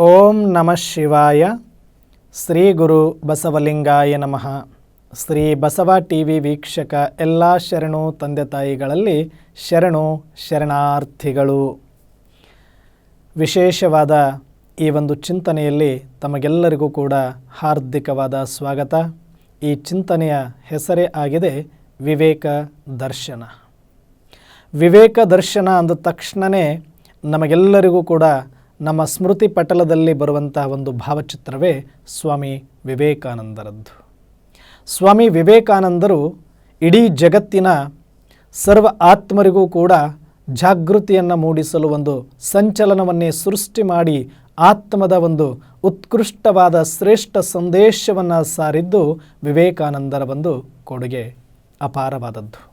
ಓಂ ನಮಃ ಶಿವಾಯ. ಶ್ರೀ ಗುರು ಬಸವಲಿಂಗಾಯ ನಮಃ. ಶ್ರೀ ಬಸವ ಟಿ ವಿ ವೀಕ್ಷಕ ಎಲ್ಲ ಶರಣು ತಂದೆ ತಾಯಿಗಳಲ್ಲಿ ಶರಣು ಶರಣಾರ್ಥಿಗಳು. ವಿಶೇಷವಾದ ಈ ಒಂದು ಚಿಂತನೆಯಲ್ಲಿ ತಮಗೆಲ್ಲರಿಗೂ ಕೂಡ ಹಾರ್ದಿಕವಾದ ಸ್ವಾಗತ. ಈ ಚಿಂತನೆಯ ಹೆಸರೇ ಆಗಿದೆ ವಿವೇಕ ದರ್ಶನ. ವಿವೇಕ ದರ್ಶನ ಅಂದ ತಕ್ಷಣವೇ ನಮಗೆಲ್ಲರಿಗೂ ಕೂಡ ನಮ್ಮ ಸ್ಮೃತಿ ಪಟಲದಲ್ಲಿ ಬರುವಂತಹ ಒಂದು ಭಾವಚಿತ್ರವೇ ಸ್ವಾಮಿ ವಿವೇಕಾನಂದರದ್ದು. ಸ್ವಾಮಿ ವಿವೇಕಾನಂದರು ಇಡೀ ಜಗತ್ತಿನ ಸರ್ವ ಆತ್ಮರಿಗೂ ಕೂಡ ಜಾಗೃತಿಯನ್ನು ಮೂಡಿಸಲು ಒಂದು ಸಂಚಲನವನ್ನೇ ಸೃಷ್ಟಿ ಮಾಡಿ ಆತ್ಮದ ಒಂದು ಉತ್ಕೃಷ್ಟವಾದ ಶ್ರೇಷ್ಠ ಸಂದೇಶವನ್ನು ಸಾರಿದ್ದು ವಿವೇಕಾನಂದರ ಒಂದು ಕೊಡುಗೆ ಅಪಾರವಾದದ್ದು.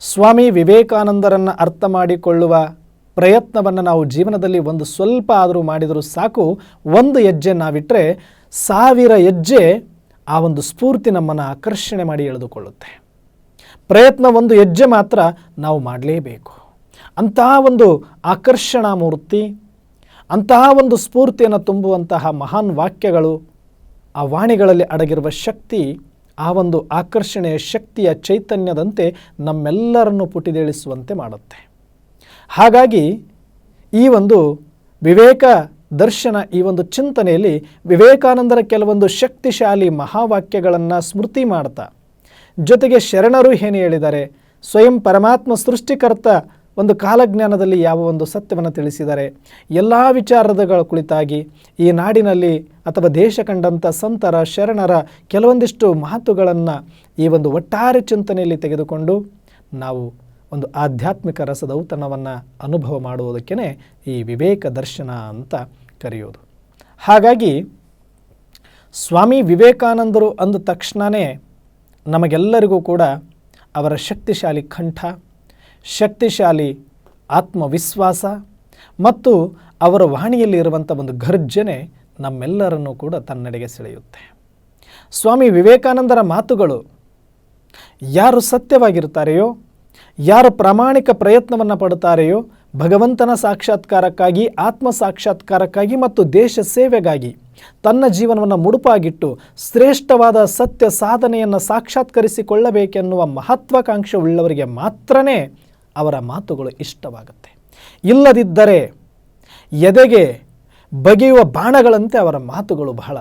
ಸ್ವಾಮಿ ವಿವೇಕಾನಂದರನ್ನು ಅರ್ಥ ಮಾಡಿಕೊಳ್ಳುವ ಪ್ರಯತ್ನವನ್ನು ನಾವು ಜೀವನದಲ್ಲಿ ಒಂದು ಸ್ವಲ್ಪ ಆದರೂ ಮಾಡಿದರೂ ಸಾಕು, ಒಂದು ಹೆಜ್ಜೆ ನಾವಿಟ್ಟರೆ ಸಾವಿರ ಹೆಜ್ಜೆ ಆ ಒಂದು ಸ್ಫೂರ್ತಿ ನಮ್ಮನ್ನು ಆಕರ್ಷಣೆ ಮಾಡಿ ಎಳೆದುಕೊಳ್ಳುತ್ತೆ. ಪ್ರಯತ್ನ ಒಂದು ಹೆಜ್ಜೆ ಮಾತ್ರ ನಾವು ಮಾಡಲೇಬೇಕು. ಅಂತಹ ಒಂದು ಆಕರ್ಷಣಾ ಮೂರ್ತಿ ಅಂತಹ ಒಂದು ಸ್ಫೂರ್ತಿಯನ್ನು ತುಂಬುವಂತಹ ಮಹಾನ್ ವಾಕ್ಯಗಳು ಆ ವಾಣಿಗಳಲ್ಲಿ ಅಡಗಿರುವ ಶಕ್ತಿ, ಆ ಒಂದು ಆಕರ್ಷಣೆಯ ಶಕ್ತಿಯ ಚೈತನ್ಯದಂತೆ ನಮ್ಮೆಲ್ಲರನ್ನು ಪುಟಿದೇಳಿಸುವಂತೆ ಮಾಡುತ್ತೆ. ಹಾಗಾಗಿ ಈ ಒಂದು ವಿವೇಕ ದರ್ಶನ, ಈ ಒಂದು ಚಿಂತನೆಯಲ್ಲಿ ವಿವೇಕಾನಂದರ ಕೆಲವೊಂದು ಶಕ್ತಿಶಾಲಿ ಮಹಾವಾಕ್ಯಗಳನ್ನು ಸ್ಮೃತಿ ಮಾಡ್ತಾ, ಜೊತೆಗೆ ಶರಣರು ಏನು ಹೇಳಿದ್ದಾರೆ? ಸ್ವಯಂ ಪರಮಾತ್ಮ ಸೃಷ್ಟಿಕರ್ತ ಒಂದು ಕಾಲಜ್ಞಾನದಲ್ಲಿ ಯಾವ ಒಂದು ಸತ್ಯವನ್ನು ತಿಳಿಸಿದ್ದಾರೆ? ಎಲ್ಲ ವಿಚಾರದಗಳ ಕುಳಿತಾಗಿ ಈ ನಾಡಿನಲ್ಲಿ ಅಥವಾ ದೇಶ ಕಂಡಂಥ ಸಂತರ, ಶರಣರ ಕೆಲವೊಂದಿಷ್ಟು ಮಾತುಗಳನ್ನು ಈ ಒಂದು ಒಟ್ಟಾರೆ ಚಿಂತನೆಯಲ್ಲಿ ತೆಗೆದುಕೊಂಡು ನಾವು ಒಂದು ಆಧ್ಯಾತ್ಮಿಕ ರಸದ ಔತಣವನ್ನು ಅನುಭವ ಮಾಡುವುದಕ್ಕೇ ಈ ವಿವೇಕ ದರ್ಶನ ಅಂತ ಕರೆಯೋದು ಹಾಗಾಗಿ ಸ್ವಾಮಿ ವಿವೇಕಾನಂದರು ಅಂದ ತಕ್ಷಣವೇ ನಮಗೆಲ್ಲರಿಗೂ ಕೂಡ ಅವರ ಶಕ್ತಿಶಾಲಿ ಕಂಠ, ಶಕ್ತಿಶಾಲಿ ಆತ್ಮವಿಶ್ವಾಸ ಮತ್ತು ಅವರ ವಾಣಿಯಲ್ಲಿ ಇರುವಂಥ ಒಂದು ಗರ್ಜನೆ ನಮ್ಮೆಲ್ಲರನ್ನೂ ಕೂಡ ತನ್ನಡೆಗೆ ಸೆಳೆಯುತ್ತೆ. ಸ್ವಾಮಿ ವಿವೇಕಾನಂದರ ಮಾತುಗಳು ಯಾರು ಸತ್ಯವಾಗಿರ್ತಾರೆಯೋ ಯಾರು ಪ್ರಾಮಾಣಿಕ ಪ್ರಯತ್ನವನ್ನು ಪಡುತ್ತಾರೆಯೋ ಭಗವಂತನ ಸಾಕ್ಷಾತ್ಕಾರಕ್ಕಾಗಿ, ಆತ್ಮ ಸಾಕ್ಷಾತ್ಕಾರಕ್ಕಾಗಿ ಮತ್ತು ದೇಶ ಸೇವೆಗಾಗಿ ತನ್ನ ಜೀವನವನ್ನು ಮುಡುಪಾಗಿಟ್ಟು ಶ್ರೇಷ್ಠವಾದ ಸತ್ಯ ಸಾಧನೆಯನ್ನು ಸಾಕ್ಷಾತ್ಕರಿಸಿಕೊಳ್ಳಬೇಕೆನ್ನುವ ಮಹತ್ವಾಕಾಂಕ್ಷೆ ಉಳ್ಳವರಿಗೆ ಮಾತ್ರನೇ ಅವರ ಮಾತುಗಳು ಇಷ್ಟವಾಗುತ್ತೆ. ಇಲ್ಲದಿದ್ದರೆ ಎದೆಗೆ ಬಗೆಯುವ ಬಾಣಗಳಂತೆ ಅವರ ಮಾತುಗಳು ಬಹಳ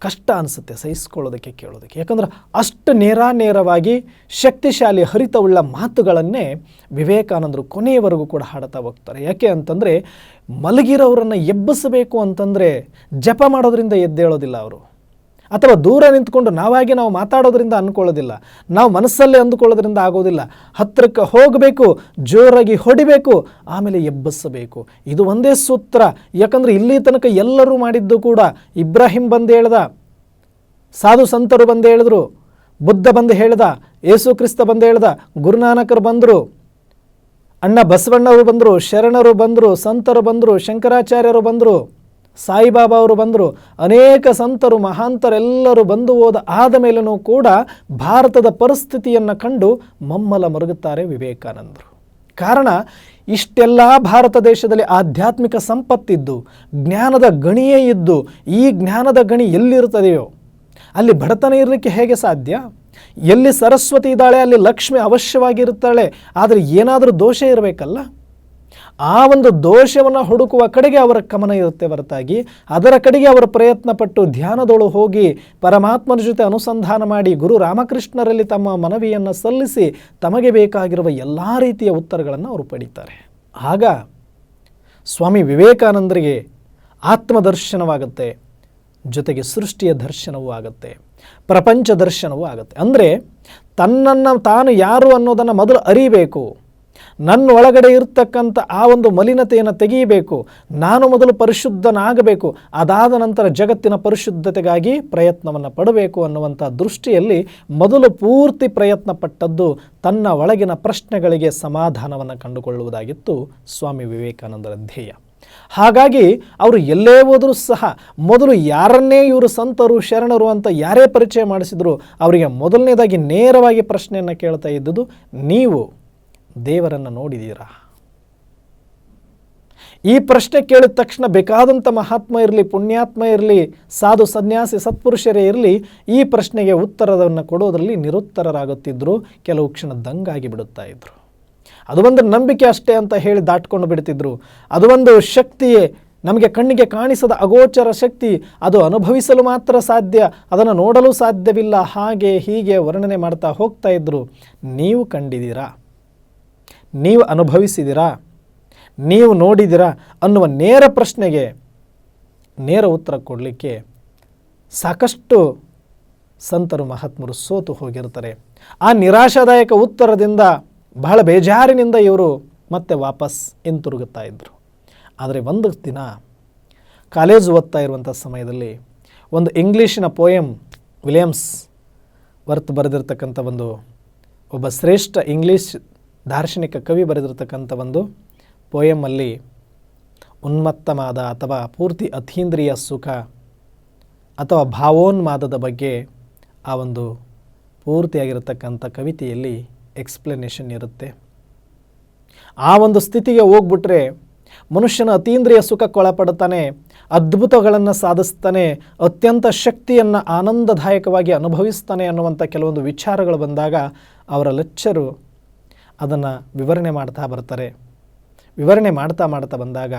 ಕಷ್ಟ ಅನಿಸುತ್ತೆ ಸಹಿಸ್ಕೊಳ್ಳೋದಕ್ಕೆ, ಕೇಳೋದಕ್ಕೆ. ಯಾಕಂದ್ರೆ ಅಷ್ಟು ನೇರಾನೇರವಾಗಿ ಶಕ್ತಿಶಾಲಿ ಹರಿತವುಳ್ಳ ಮಾತುಗಳನ್ನೇ ವಿವೇಕಾನಂದರು ಕೊನೆಯವರೆಗೂ ಕೂಡ ಹಾಡ್ತಾ ಹೋಗ್ತಾರೆ. ಯಾಕೆ ಅಂತಂದರೆ ಮಲಗಿರೋರನ್ನು ಎಬ್ಬಿಸಬೇಕು ಅಂತಂದರೆ ಜಪ ಮಾಡೋದ್ರಿಂದ ಎದ್ದೇಳೋದಿಲ್ಲ ಅವರು. ಅಥವಾ ದೂರ ನಿಂತ್ಕೊಂಡು ನಾವಾಗಿ ನಾವು ಮಾತಾಡೋದ್ರಿಂದ ಅಂದ್ಕೊಳ್ಳೋದಿಲ್ಲ. ನಾವು ಮನಸ್ಸಲ್ಲೇ ಅಂದುಕೊಳ್ಳೋದ್ರಿಂದ ಆಗೋದಿಲ್ಲ. ಹತ್ತಿರಕ್ಕೆ ಹೋಗಬೇಕು, ಜೋರಾಗಿ ಹೊಡಿಬೇಕು, ಆಮೇಲೆ ಎಬ್ಬಿಸಬೇಕು ಇದು ಒಂದೇ ಸೂತ್ರ. ಯಾಕಂದರೆ ಇಲ್ಲಿ ತನಕ ಎಲ್ಲರೂ ಮಾಡಿದ್ದು ಕೂಡ ಇಬ್ರಾಹಿಂ ಬಂದು ಹೇಳ್ದ, ಸಾಧು ಸಂತರು ಬಂದು ಹೇಳಿದ್ರು, ಬುದ್ಧ ಬಂದು ಹೇಳ್ದ, ಯೇಸು ಕ್ರಿಸ್ತ ಬಂದು ಹೇಳ್ದ, ಗುರುನಾನಕರು ಬಂದರು, ಅಣ್ಣ ಬಸವಣ್ಣವರು ಬಂದರು, ಶರಣರು ಬಂದರು, ಸಂತರು ಬಂದರು, ಶಂಕರಾಚಾರ್ಯರು ಬಂದರು. ಸಾಯಿಬಾಬಾ ಅವರು ಬಂದರು. ಅನೇಕ ಸಂತರು, ಮಹಾಂತರೆಲ್ಲರೂ ಬಂದು ಹೋದ ಆದ ಮೇಲೂ ಕೂಡ ಭಾರತದ ಪರಿಸ್ಥಿತಿಯನ್ನು ಕಂಡು ಮಮ್ಮಲ ಮರುಗುತ್ತಾರೆ ವಿವೇಕಾನಂದರು. ಕಾರಣ, ಇಷ್ಟೆಲ್ಲ ಭಾರತ ದೇಶದಲ್ಲಿ ಆಧ್ಯಾತ್ಮಿಕ ಸಂಪತ್ತಿದ್ದು, ಜ್ಞಾನದ ಗಣಿಯೇ ಇದ್ದು, ಈ ಜ್ಞಾನದ ಗಣಿ ಎಲ್ಲಿರುತ್ತದೆಯೋ, ಅಲ್ಲಿ ಬಡತನ ಇರಲಿಕ್ಕೆ ಹೇಗೆ ಸಾಧ್ಯ? ಎಲ್ಲಿ ಸರಸ್ವತಿ ಇದ್ದಾಳೆ, ಅಲ್ಲಿ ಲಕ್ಷ್ಮಿ ಅವಶ್ಯವಾಗಿರುತ್ತಾಳೆ, ಆದರೆ ಏನಾದರೂ ದೋಷ ಇರಬೇಕಲ್ಲ? ಆ ಒಂದು ದೋಷವನ್ನು ಹುಡುಕುವ ಕಡೆಗೆ ಅವರ ಗಮನ ಇರುತ್ತೆ ಹೊರತಾಗಿ. ಅದರ ಕಡೆಗೆ ಅವರ ಪ್ರಯತ್ನ ಪಟ್ಟು ಧ್ಯಾನದೊಳು ಹೋಗಿ ಪರಮಾತ್ಮನ ಜೊತೆ ಅನುಸಂಧಾನ ಮಾಡಿ ಗುರು ರಾಮಕೃಷ್ಣರಲ್ಲಿ ತಮ್ಮ ಮನವಿಯನ್ನು ಸಲ್ಲಿಸಿ ತಮಗೆ ಬೇಕಾಗಿರುವ ಎಲ್ಲ ರೀತಿಯ ಉತ್ತರಗಳನ್ನು ಅವರು ಪಡೀತಾರೆ. ಆಗ ಸ್ವಾಮಿ ವಿವೇಕಾನಂದರಿಗೆ ಆತ್ಮದರ್ಶನವಾಗುತ್ತೆ, ಜೊತೆಗೆ ಸೃಷ್ಟಿಯ ದರ್ಶನವೂ ಆಗುತ್ತೆ, ಪ್ರಪಂಚ ದರ್ಶನವೂ ಆಗುತ್ತೆ. ಅಂದರೆ ತನ್ನನ್ನು ತಾನು ಯಾರು ಅನ್ನೋದನ್ನು ಮೊದಲು ಅರಿಬೇಕು. ನನ್ನ ಒಳಗಡೆ ಇರತಕ್ಕಂಥ ಆ ಒಂದು ಮಲಿನತೆಯನ್ನು ತೆಗೆಯಬೇಕು. ನಾನು ಮೊದಲು ಪರಿಶುದ್ಧನಾಗಬೇಕು. ಅದಾದ ನಂತರ ಜಗತ್ತಿನ ಪರಿಶುದ್ಧತೆಗಾಗಿ ಪ್ರಯತ್ನವನ್ನು ಪಡಬೇಕು ಅನ್ನುವಂಥ ದೃಷ್ಟಿಯಲ್ಲಿ ಮೊದಲು ಪೂರ್ತಿ ಪ್ರಯತ್ನ ಪಟ್ಟದ್ದು ತನ್ನ ಒಳಗಿನ ಪ್ರಶ್ನೆಗಳಿಗೆ ಸಮಾಧಾನವನ್ನು ಕಂಡುಕೊಳ್ಳುವುದಾಗಿತ್ತು ಸ್ವಾಮಿ ವಿವೇಕಾನಂದರ ಧ್ಯೇಯ. ಹಾಗಾಗಿ ಅವರು ಎಲ್ಲೇ ಹೋದರೂ ಸಹ ಮೊದಲು ಯಾರನ್ನೇ ಇವರು ಸಂತರು, ಶರಣರು ಅಂತ ಯಾರೇ ಪರಿಚಯ ಮಾಡಿಸಿದ್ರು ಅವರಿಗೆ ಮೊದಲನೇದಾಗಿ ನೇರವಾಗಿ ಪ್ರಶ್ನೆಯನ್ನು ಕೇಳ್ತಾ ಇದ್ದುದು ನೀವು ದೇವರನ್ನು ನೋಡಿದ್ದೀರಾ ಈ ಪ್ರಶ್ನೆ ಕೇಳಿದ ತಕ್ಷಣ ಬೇಕಾದಂಥ ಮಹಾತ್ಮ ಇರಲಿ, ಪುಣ್ಯಾತ್ಮ ಇರಲಿ, ಸಾಧು ಸನ್ಯಾಸಿ, ಸತ್ಪುರುಷರೇ ಇರಲಿ, ಈ ಪ್ರಶ್ನೆಗೆ ಉತ್ತರವನ್ನು ಕೊಡೋದರಲ್ಲಿ ನಿರುತ್ತರರಾಗುತ್ತಿದ್ದರು ಕೆಲವು ಕ್ಷಣ ದಂಗಾಗಿ ಬಿಡುತ್ತಾ ಇದ್ದರು ಅದು ಒಂದು ನಂಬಿಕೆ ಅಷ್ಟೇ ಅಂತ ಹೇಳಿ ದಾಟ್ಕೊಂಡು ಬಿಡ್ತಿದ್ರು ಅದು ಒಂದು ಶಕ್ತಿಯೇ, ನಮಗೆ ಕಣ್ಣಿಗೆ ಕಾಣಿಸದ ಅಗೋಚರ ಶಕ್ತಿ, ಅದು ಅನುಭವಿಸಲು ಮಾತ್ರ ಸಾಧ್ಯ, ಅದನ್ನು ನೋಡಲು ಸಾಧ್ಯವಿಲ್ಲ, ಹಾಗೆ ಹೀಗೆ ವರ್ಣನೆ ಮಾಡ್ತಾ ಹೋಗ್ತಾ ಇದ್ದರು ನೀವು ಕಂಡಿದ್ದೀರಾ? ನೀವು ಅನುಭವಿಸಿದಿರಾ? ನೀವು ನೋಡಿದಿರಾ ಅನ್ನುವ ನೇರ ಪ್ರಶ್ನೆಗೆ ನೇರ ಉತ್ತರ ಕೊಡಲಿಕ್ಕೆ ಸಾಕಷ್ಟು ಸಂತರು ಮಹಾತ್ಮರು ಸೋತು ಹೋಗಿರ್ತಾರೆ ಆ ನಿರಾಶಾದಾಯಕ ಉತ್ತರದಿಂದ ಬಹಳ ಬೇಜಾರಿನಿಂದ ಇವರು ಮತ್ತೆ ವಾಪಸ್ ಹಿಂತಿರುಗುತ್ತಾ ಇದ್ದರು ಆದರೆ ಒಂದು ದಿನ ಕಾಲೇಜ್ ಓದ್ತಾ ಇರುವಂಥ ಸಮಯದಲ್ಲಿ ಒಂದು ಇಂಗ್ಲೀಷಿನ ಪೋಯಮ್ ವಿಲಿಯಮ್ಸ್ ವರ್ತ್ ಬರೆದಿರ್ತಕ್ಕಂಥ ಒಂದು ಒಬ್ಬ ಶ್ರೇಷ್ಠ ಇಂಗ್ಲೀಷ್ ದಾರ್ಶನಿಕ ಕವಿ ಬರೆದಿರತಕ್ಕಂಥ ಒಂದು ಪೋಯಮಲ್ಲಿ ಉನ್ಮತ್ತಮಾದ ಅಥವಾ ಪೂರ್ತಿ ಅತೀಂದ್ರಿಯ ಸುಖ ಅಥವಾ ಭಾವೋನ್ಮಾದದ ಬಗ್ಗೆ ಆ ಒಂದು ಪೂರ್ತಿಯಾಗಿರತಕ್ಕಂಥ ಕವಿತೆಯಲ್ಲಿ ಎಕ್ಸ್ಪ್ಲನೇಷನ್ ಇರುತ್ತೆ. ಆ ಒಂದು ಸ್ಥಿತಿಗೆ ಹೋಗ್ಬಿಟ್ರೆ ಮನುಷ್ಯನ ಅತೀಂದ್ರಿಯ ಸುಖಕ್ಕೊಳಪಡ್ತಾನೆ ಅದ್ಭುತಗಳನ್ನು ಸಾಧಿಸ್ತಾನೆ, ಅತ್ಯಂತ ಶಕ್ತಿಯನ್ನು ಆನಂದದಾಯಕವಾಗಿ ಅನುಭವಿಸ್ತಾನೆ ಅನ್ನುವಂಥ ಕೆಲವೊಂದು ವಿಚಾರಗಳು ಬಂದಾಗ ಅವರ ಲೆಕ್ಚರು ಅದನ್ನು ವಿವರಣೆ ಮಾಡ್ತಾ ಬರ್ತಾರೆ. ವಿವರಣೆ ಮಾಡ್ತಾ ಮಾಡ್ತಾ ಬಂದಾಗ